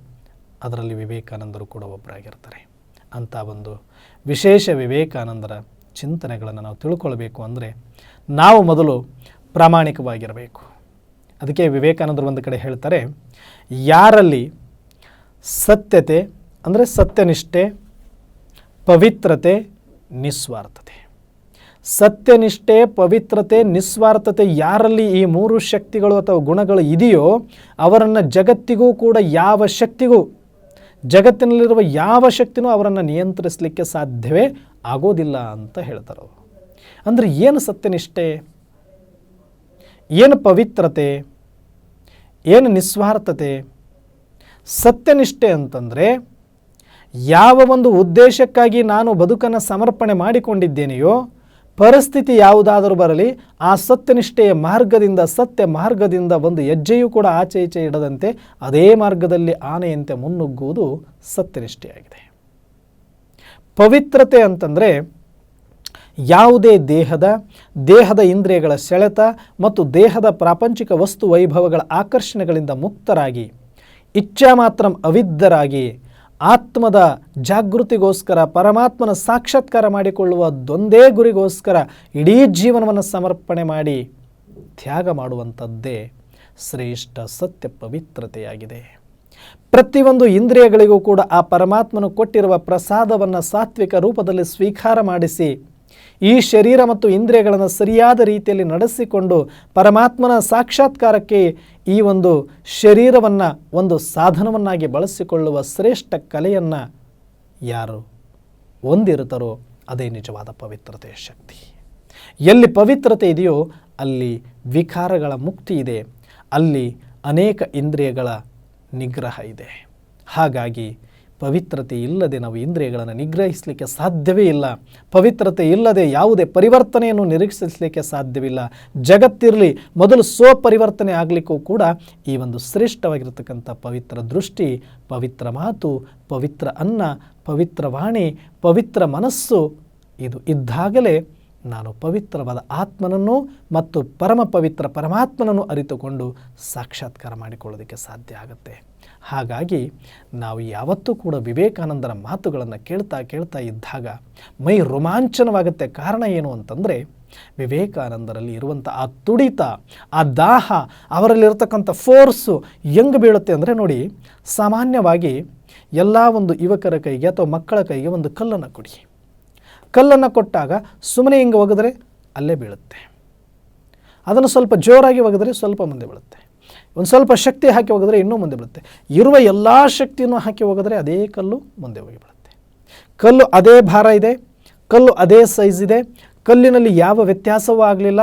ಅದರಲ್ಲಿ ವಿವೇಕಾನಂದರು ಕೂಡ ಒಬ್ಬರಾಗಿರ್ತಾರೆ. ಅಂಥ ಒಂದು ವಿಶೇಷ ವಿವೇಕಾನಂದರ ಚಿಂತನೆಗಳನ್ನು ನಾವು ತಿಳ್ಕೊಳ್ಬೇಕು ಅಂದರೆ ನಾವು ಮೊದಲು ಪ್ರಾಮಾಣಿಕವಾಗಿರಬೇಕು. ಅದಕ್ಕೆ ವಿವೇಕಾನಂದರು ಒಂದು ಕಡೆ ಹೇಳ್ತಾರೆ, ಯಾರಲ್ಲಿ ಸತ್ಯತೆ ಅಂದರೆ ಸತ್ಯನಿಷ್ಠೆ, ಪವಿತ್ರತೆ, ನಿಸ್ವಾರ್ಥತೆ. ಸತ್ಯನಿಷ್ಠೆ, ಪವಿತ್ರತೆ, ನಿಸ್ವಾರ್ಥತೆ ಯಾರಲ್ಲಿ ಈ ಮೂರು ಶಕ್ತಿಗಳು ಅಥವಾ ಗುಣಗಳು ಇದೆಯೋ ಅವರನ್ನು ಜಗತ್ತಿಗೂ ಕೂಡ ಯಾವ ಶಕ್ತಿಗೂ, ಜಗತ್ತಿನಲ್ಲಿರುವ ಯಾವ ಶಕ್ತಿನೂ ಅವರನ್ನು ನಿಯಂತ್ರಿಸಲಿಕ್ಕೆ ಸಾಧ್ಯವೇ ಆಗೋದಿಲ್ಲ ಅಂತ ಹೇಳ್ತಾರೆ ಅವರು. ಅಂದರೆ ಏನು ಸತ್ಯನಿಷ್ಠೆ? ಏನು ಪವಿತ್ರತೆ? ಏನು ನಿಸ್ವಾರ್ಥತೆ? ಸತ್ಯನಿಷ್ಠೆ ಅಂತಂದರೆ ಯಾವ ಒಂದು ಉದ್ದೇಶಕ್ಕಾಗಿ ನಾನು ಬದುಕನ್ನು ಸಮರ್ಪಣೆ ಮಾಡಿಕೊಂಡಿದ್ದೇನೆಯೋ, ಪರಿಸ್ಥಿತಿ ಯಾವುದಾದರೂ ಬರಲಿ, ಆ ಸತ್ಯನಿಷ್ಠೆಯ ಮಾರ್ಗದಿಂದ, ಸತ್ಯ ಮಾರ್ಗದಿಂದ ಒಂದು ಹೆಜ್ಜೆಯೂ ಕೂಡ ಆಚೆ ಈಚೆ ಇಡದಂತೆ ಅದೇ ಮಾರ್ಗದಲ್ಲಿ ಆನೆಯಂತೆ ಮುನ್ನುಗ್ಗುವುದು ಸತ್ಯನಿಷ್ಠೆಯಾಗಿದೆ. ಪವಿತ್ರತೆ ಅಂತಂದರೆ ಯಾವುದೇ ದೇಹದ ದೇಹದ ಇಂದ್ರಿಯಗಳ ಸೆಳೆತ ಮತ್ತು ದೇಹದ ಪ್ರಾಪಂಚಿಕ ವಸ್ತು ವೈಭವಗಳ ಆಕರ್ಷಣೆಗಳಿಂದ ಮುಕ್ತರಾಗಿ ಇಚ್ಛಾ ಮಾತ್ರ ಅವಿದ್ಧರಾಗಿ ಆತ್ಮದ ಜಾಗೃತಿಗೋಸ್ಕರ, ಪರಮಾತ್ಮನ ಸಾಕ್ಷಾತ್ಕಾರ ಮಾಡಿಕೊಳ್ಳುವ ದೊಂದೇ ಗುರಿಗೋಸ್ಕರ ಇಡೀ ಜೀವನವನ್ನು ಸಮರ್ಪಣೆ ಮಾಡಿ ತ್ಯಾಗ ಮಾಡುವಂಥದ್ದೇ ಶ್ರೇಷ್ಠ ಸತ್ಯ ಪವಿತ್ರತೆಯಾಗಿದೆ. ಪ್ರತಿಯೊಂದು ಇಂದ್ರಿಯಗಳಿಗೂ ಕೂಡ ಆ ಪರಮಾತ್ಮನು ಕೊಟ್ಟಿರುವ ಪ್ರಸಾದವನ್ನು ಸಾತ್ವಿಕ ರೂಪದಲ್ಲಿ ಸ್ವೀಕಾರ ಮಾಡಿಸಿ ಈ ಶರೀರ ಮತ್ತು ಇಂದ್ರಿಯಗಳನ್ನು ಸರಿಯಾದ ರೀತಿಯಲ್ಲಿ ನಡೆಸಿಕೊಂಡು ಪರಮಾತ್ಮನ ಸಾಕ್ಷಾತ್ಕಾರಕ್ಕೆ ಈ ಒಂದು ಶರೀರವನ್ನು, ಒಂದು ಸಾಧನವನ್ನಾಗಿ ಬಳಸಿಕೊಳ್ಳುವ ಶ್ರೇಷ್ಠ ಕಲೆಯನ್ನು ಯಾರು ಹೊಂದಿರುತ್ತಾರೋ ಅದೇ ನಿಜವಾದ ಪವಿತ್ರತೆಯ ಶಕ್ತಿ. ಎಲ್ಲಿ ಪವಿತ್ರತೆ ಇದೆಯೋ ಅಲ್ಲಿ ವಿಕಾರಗಳ ಮುಕ್ತಿ ಇದೆ, ಅಲ್ಲಿ ಅನೇಕ ಇಂದ್ರಿಯಗಳ ನಿಗ್ರಹ ಇದೆ. ಹಾಗಾಗಿ ಪವಿತ್ರತೆ ಇಲ್ಲದೆ ನಾವು ಇಂದ್ರಿಯಗಳನ್ನು ನಿಗ್ರಹಿಸಲಿಕ್ಕೆ ಸಾಧ್ಯವೇ ಇಲ್ಲ. ಪವಿತ್ರತೆ ಇಲ್ಲದೆ ಯಾವುದೇ ಪರಿವರ್ತನೆಯನ್ನು ನಿರೀಕ್ಷಿಸಲಿಕ್ಕೆ ಸಾಧ್ಯವಿಲ್ಲ. ಜಗತ್ತಿರಲಿ ಮೊದಲು ಸ್ವಪರಿವರ್ತನೆ ಆಗಲಿಕ್ಕೂ ಕೂಡ ಈ ಒಂದು ಶ್ರೇಷ್ಠವಾಗಿರತಕ್ಕಂಥ ಪವಿತ್ರ ದೃಷ್ಟಿ, ಪವಿತ್ರ ಮಾತು, ಪವಿತ್ರ ಅನ್ನ, ಪವಿತ್ರ ವಾಣಿ, ಪವಿತ್ರ ಮನಸ್ಸು ಇದು ಇದ್ದಾಗಲೇ ನಾನು ಪವಿತ್ರವಾದ ಆತ್ಮನನ್ನು ಮತ್ತು ಪರಮ ಪವಿತ್ರ ಪರಮಾತ್ಮನನ್ನು ಅರಿತುಕೊಂಡು ಸಾಕ್ಷಾತ್ಕಾರ ಮಾಡಿಕೊಳ್ಳೋದಕ್ಕೆ ಸಾಧ್ಯ ಆಗುತ್ತೆ. ಹಾಗಾಗಿ ನಾವು ಯಾವತ್ತೂ ಕೂಡ ವಿವೇಕಾನಂದರ ಮಾತುಗಳನ್ನು ಕೇಳ್ತಾ ಕೇಳ್ತಾ ಇದ್ದಾಗ ಮೈ ರೋಮಾಂಚನವಾಗುತ್ತೆ ಕಾರಣ ಏನು ಅಂತಂದರೆ ವಿವೇಕಾನಂದರಲ್ಲಿ ಇರುವಂಥ ಆ ತುಡಿತ, ಆ ದಾಹ, ಅವರಲ್ಲಿರತಕ್ಕಂಥ ಫೋರ್ಸು ಹೆಂಗೆ ಬೀಳುತ್ತೆ ಅಂದರೆ ನೋಡಿ ಸಾಮಾನ್ಯವಾಗಿ ಎಲ್ಲ ಒಂದು ಯುವಕರ ಕೈಗೆ ಅಥವಾ ಮಕ್ಕಳ ಕೈಗೆ ಒಂದು ಕಲ್ಲನ್ನು ಕೊಡಿ. ಕಲ್ಲನ್ನು ಕೊಟ್ಟಾಗ ಸುಮ್ಮನೆ ಹಿಂಗೆ ಒಗೆದ್ರೆ ಅಲ್ಲೇ ಬೀಳುತ್ತೆ. ಅದನ್ನು ಸ್ವಲ್ಪ ಜೋರಾಗಿ ಒಗೆದ್ರೆ ಸ್ವಲ್ಪ ಮುಂದೆ ಬೀಳುತ್ತೆ. ಒಂದು ಸ್ವಲ್ಪ ಶಕ್ತಿ ಹಾಕಿ ಹೋಗಿದ್ರೆ ಇನ್ನೂ ಮುಂದೆ ಬೀಳುತ್ತೆ. ಇರುವ ಎಲ್ಲ ಶಕ್ತಿಯನ್ನು ಹಾಕಿ ಹೋಗಿದ್ರೆ ಅದೇ ಕಲ್ಲು ಮುಂದೆ ಹೋಗಿ ಬಿಡುತ್ತೆ ಕಲ್ಲು ಅದೇ ಭಾರ ಇದೆ, ಕಲ್ಲು ಅದೇ ಸೈಜ್ ಇದೆ, ಕಲ್ಲಿನಲ್ಲಿ ಯಾವ ವ್ಯತ್ಯಾಸವೂ ಆಗಲಿಲ್ಲ.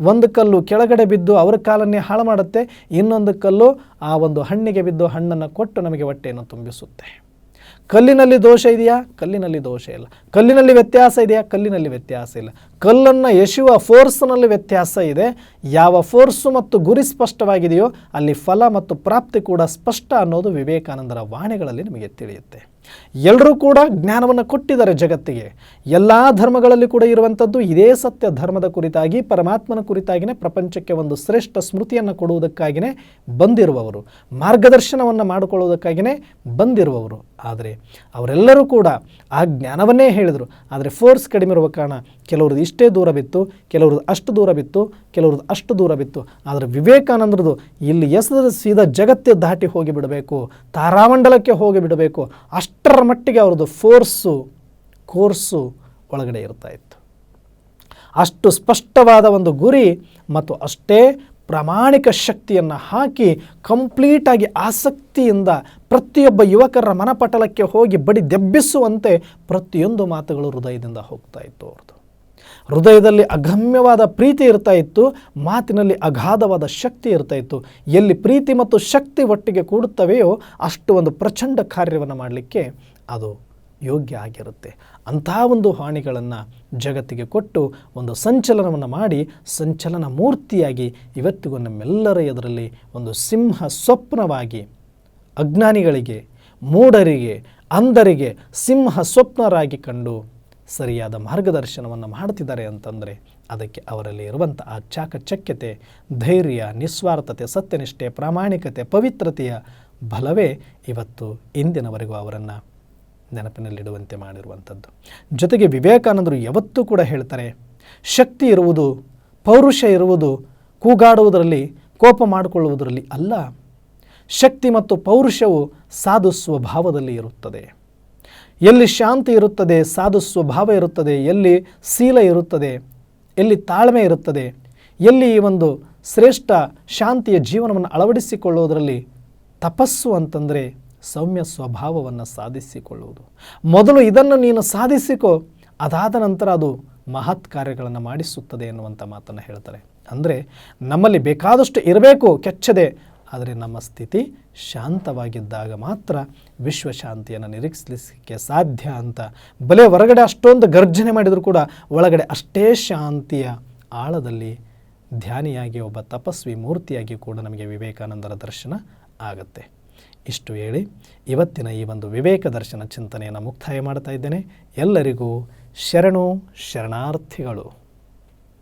ಒಂದು ಕಲ್ಲು ಕೆಳಗಡೆ ಬಿದ್ದು ಅವರ ಕಾಲನ್ನೇ ಹಾಳು ಮಾಡುತ್ತೆ, ಇನ್ನೊಂದು ಕಲ್ಲು ಆ ಒಂದು ಹಣ್ಣಿಗೆ ಬಿದ್ದು ಹಣ್ಣನ್ನು ಕೊಟ್ಟು ನಮಗೆ ಹೊಟ್ಟೆಯನ್ನು ತುಂಬಿಸುತ್ತೆ. ಕಲ್ಲಿನಲ್ಲಿ ದೋಷ ಇದೆಯಾ? ಕಲ್ಲಿನಲ್ಲಿ ದೋಷ ಇಲ್ಲ. ಕಲ್ಲಿನಲ್ಲಿ ವ್ಯತ್ಯಾಸ ಇದೆಯಾ? ಕಲ್ಲಿನಲ್ಲಿ ವ್ಯತ್ಯಾಸ ಇಲ್ಲ. ಕಲ್ಲನ್ನು ಎಸೆಯುವ ಫೋರ್ಸ್ನಲ್ಲಿ ವ್ಯತ್ಯಾಸ ಇದೆ. ಯಾವ ಫೋರ್ಸು ಮತ್ತು ಗುರಿ ಸ್ಪಷ್ಟವಾಗಿದೆಯೋ ಅಲ್ಲಿ ಫಲ ಮತ್ತು ಪ್ರಾಪ್ತಿ ಕೂಡ ಸ್ಪಷ್ಟ ಅನ್ನೋದು ವಿವೇಕಾನಂದರ ವಾಣಿಗಳಲ್ಲಿ ನಿಮಗೆ ತಿಳಿಯುತ್ತೆ. ಎಲ್ಲರೂ ಕೂಡ ಜ್ಞಾನವನ್ನು ಕೊಟ್ಟಿದ್ದಾರೆ ಜಗತ್ತಿಗೆ. ಎಲ್ಲ ಧರ್ಮಗಳಲ್ಲಿ ಕೂಡ ಇರುವಂಥದ್ದು ಇದೇ ಸತ್ಯ ಧರ್ಮದ ಕುರಿತಾಗಿ, ಪರಮಾತ್ಮನ ಕುರಿತಾಗಿಯೇ ಪ್ರಪಂಚಕ್ಕೆ ಒಂದು ಶ್ರೇಷ್ಠ ಸ್ಮೃತಿಯನ್ನು ಕೊಡುವುದಕ್ಕಾಗಿಯೇ ಬಂದಿರುವವರು. ಮಾರ್ಗದರ್ಶನವನ್ನು ಮಾಡಿಕೊಳ್ಳುವುದಕ್ಕಾಗಿಯೇ ಬಂದಿರುವವರು. ಆದರೆ ಅವರೆಲ್ಲರೂ ಕೂಡ ಆ ಜ್ಞಾನವನ್ನೇ ಹೇಳಿದರು. ಆದರೆ ಫೋರ್ಸ್ ಕಡಿಮೆ ಇರುವ ಕಾರಣ ಕೆಲವ್ರದ್ದು ಇಷ್ಟೇ ದೂರ ಬಿತ್ತು, ಕೆಲವ್ರದ್ದು ಅಷ್ಟು ದೂರ ಬಿತ್ತು, ಕೆಲವ್ರದ್ದು ಅಷ್ಟು ದೂರ ಬಿತ್ತು. ಆದರೆ ವಿವೇಕಾನಂದರದು ಇಲ್ಲಿ ಎಸೆದ ಸೀದಾ ಜಗತ್ತೇ ದಾಟಿ ಹೋಗಿ ಬಿಡಬೇಕು ತಾರಾಮಂಡಲಕ್ಕೆ ಹೋಗಿ ಬಿಡಬೇಕು ಅಷ್ಟರ ಮಟ್ಟಿಗೆ ಅವ್ರದ್ದು ಫೋರ್ಸು, ಕೋರ್ಸು ಒಳಗಡೆ ಇರ್ತಾ ಇತ್ತು. ಅಷ್ಟು ಸ್ಪಷ್ಟವಾದ ಒಂದು ಗುರಿ ಮತ್ತು ಅಷ್ಟೇ ಪ್ರಾಮಾಣಿಕ ಶಕ್ತಿಯನ್ನು ಹಾಕಿ ಕಂಪ್ಲೀಟಾಗಿ ಆಸಕ್ತಿಯಿಂದ ಪ್ರತಿಯೊಬ್ಬ ಯುವಕರ ಮನಪಟಲಕ್ಕೆ ಹೋಗಿ ಬಡಿ ದೆಬ್ಬಿಸುವಂತೆ ಪ್ರತಿಯೊಂದು ಮಾತುಗಳು ಹೃದಯದಿಂದ ಹೋಗ್ತಾ ಇತ್ತು ಅವ್ರದ್ದು. ಹೃದಯದಲ್ಲಿ ಅಗಮ್ಯವಾದ ಪ್ರೀತಿ ಇರ್ತಾ ಇತ್ತು, ಮಾತಿನಲ್ಲಿ ಅಗಾಧವಾದ ಶಕ್ತಿ ಇರ್ತಾ ಇತ್ತು. ಎಲ್ಲಿ ಪ್ರೀತಿ ಮತ್ತು ಶಕ್ತಿ ಒಟ್ಟಿಗೆ ಕೂಡುತ್ತವೆಯೋ ಅಷ್ಟು ಒಂದು ಪ್ರಚಂಡ ಕಾರ್ಯವನ್ನು ಮಾಡಲಿಕ್ಕೆ ಅದು ಯೋಗ್ಯ ಆಗಿರುತ್ತೆ. ಅಂತಹ ಒಂದು ಹಾಣಿಗಳನ್ನು ಜಗತ್ತಿಗೆ ಕೊಟ್ಟು ಒಂದು ಸಂಚಲನವನ್ನು ಮಾಡಿ, ಸಂಚಲನ ಮೂರ್ತಿಯಾಗಿ ಇವತ್ತಿಗೂ ನಮ್ಮೆಲ್ಲರ ಎದುರಲ್ಲಿ ಒಂದು ಸಿಂಹ ಸ್ವಪ್ನವಾಗಿ ಅಜ್ಞಾನಿಗಳಿಗೆ, ಮೂಢರಿಗೆ, ಅಂಧರಿಗೆ ಸಿಂಹ ಸ್ವಪ್ನರಾಗಿ ಕಂಡು ಸರಿಯಾದ ಮಾರ್ಗದರ್ಶನವನ್ನು ಮಾಡ್ತಿದ್ದಾರೆ ಅಂತಂದರೆ ಅದಕ್ಕೆ ಅವರಲ್ಲಿ ಇರುವಂಥ ಆ ಚಾಕಚಕ್ಯತೆ, ಧೈರ್ಯ, ನಿಸ್ವಾರ್ಥತೆ, ಸತ್ಯನಿಷ್ಠೆ, ಪ್ರಾಮಾಣಿಕತೆ, ಪವಿತ್ರತೆಯ ಬಲವೇ ಇವತ್ತು ಇಂದಿನವರೆಗೂ ಅವರನ್ನು ನೆನಪಿನಲ್ಲಿಡುವಂತೆ ಮಾಡಿರುವಂಥದ್ದು. ಜೊತೆಗೆ ವಿವೇಕಾನಂದರು ಯಾವತ್ತೂ ಕೂಡ ಹೇಳ್ತಾರೆ, ಶಕ್ತಿ ಇರುವುದು, ಪೌರುಷ ಇರುವುದು, ಕೂಗಾಡುವುದರಲ್ಲಿ, ಕೋಪ ಮಾಡಿಕೊಳ್ಳುವುದರಲ್ಲಿ ಅಲ್ಲ. ಶಕ್ತಿ ಮತ್ತು ಪೌರುಷವು ಸಾಧು ಸ್ವಭಾವದಲ್ಲಿ ಇರುತ್ತದೆ. ಎಲ್ಲಿ ಶಾಂತಿ ಇರುತ್ತದೆ, ಸಾಧು ಸ್ವಭಾವ ಇರುತ್ತದೆ, ಎಲ್ಲಿ ಶೀಲ ಇರುತ್ತದೆ, ಎಲ್ಲಿ ತಾಳ್ಮೆ ಇರುತ್ತದೆ, ಎಲ್ಲಿ ಈ ಒಂದು ಶ್ರೇಷ್ಠ ಶಾಂತಿಯ ಜೀವನವನ್ನು ಅಳವಡಿಸಿಕೊಳ್ಳುವುದರಲ್ಲಿ ತಪಸ್ಸು ಅಂತಂದರೆ ಸೌಮ್ಯ ಸ್ವಭಾವವನ್ನು ಸಾಧಿಸಿಕೊಳ್ಳುವುದು. ಮೊದಲು ಇದನ್ನು ನೀನು ಸಾಧಿಸಿಕೋ, ಅದಾದ ನಂತರ ಅದು ಮಹತ್ ಕಾರ್ಯಗಳನ್ನು ಮಾಡಿಸುತ್ತದೆ ಎನ್ನುವಂಥ ಮಾತನ್ನು ಹೇಳ್ತಾರೆ. ಅಂದರೆ ನಮ್ಮಲ್ಲಿ ಬೇಕಾದಷ್ಟು ಇರಬೇಕು, ಕೆಚ್ಚದೆ ಆದರೆ ನಮ್ಮ ಸ್ಥಿತಿ ಶಾಂತವಾಗಿದ್ದಾಗ ಮಾತ್ರ ವಿಶ್ವಶಾಂತಿಯನ್ನು ನಿರೀಕ್ಷಿಸಲಿಕ್ಕೆ ಸಾಧ್ಯ ಅಂತ. ಬಲೆ ಹೊರಗಡೆ ಅಷ್ಟೊಂದು ಗರ್ಜನೆ ಮಾಡಿದರೂ ಕೂಡ ಒಳಗಡೆ ಅಷ್ಟೇ ಶಾಂತಿಯ ಆಳದಲ್ಲಿ ಧ್ಯಾನಿಯಾಗಿ ಒಬ್ಬ ತಪಸ್ವಿ ಮೂರ್ತಿಯಾಗಿ ಕೂಡ ನಮಗೆ ವಿವೇಕಾನಂದರ ದರ್ಶನ ಆಗುತ್ತೆ. ಇಷ್ಟು ಹೇಳಿ ಇವತ್ತಿನ ಈ ಒಂದು ವಿವೇಕ ದರ್ಶನ ಚಿಂತನೆಯನ್ನು ಮುಕ್ತಾಯ ಮಾಡ್ತಾ ಇದ್ದೇನೆ. ಎಲ್ಲರಿಗೂ ಶರಣು ಶರಣಾರ್ಥಿಗಳು.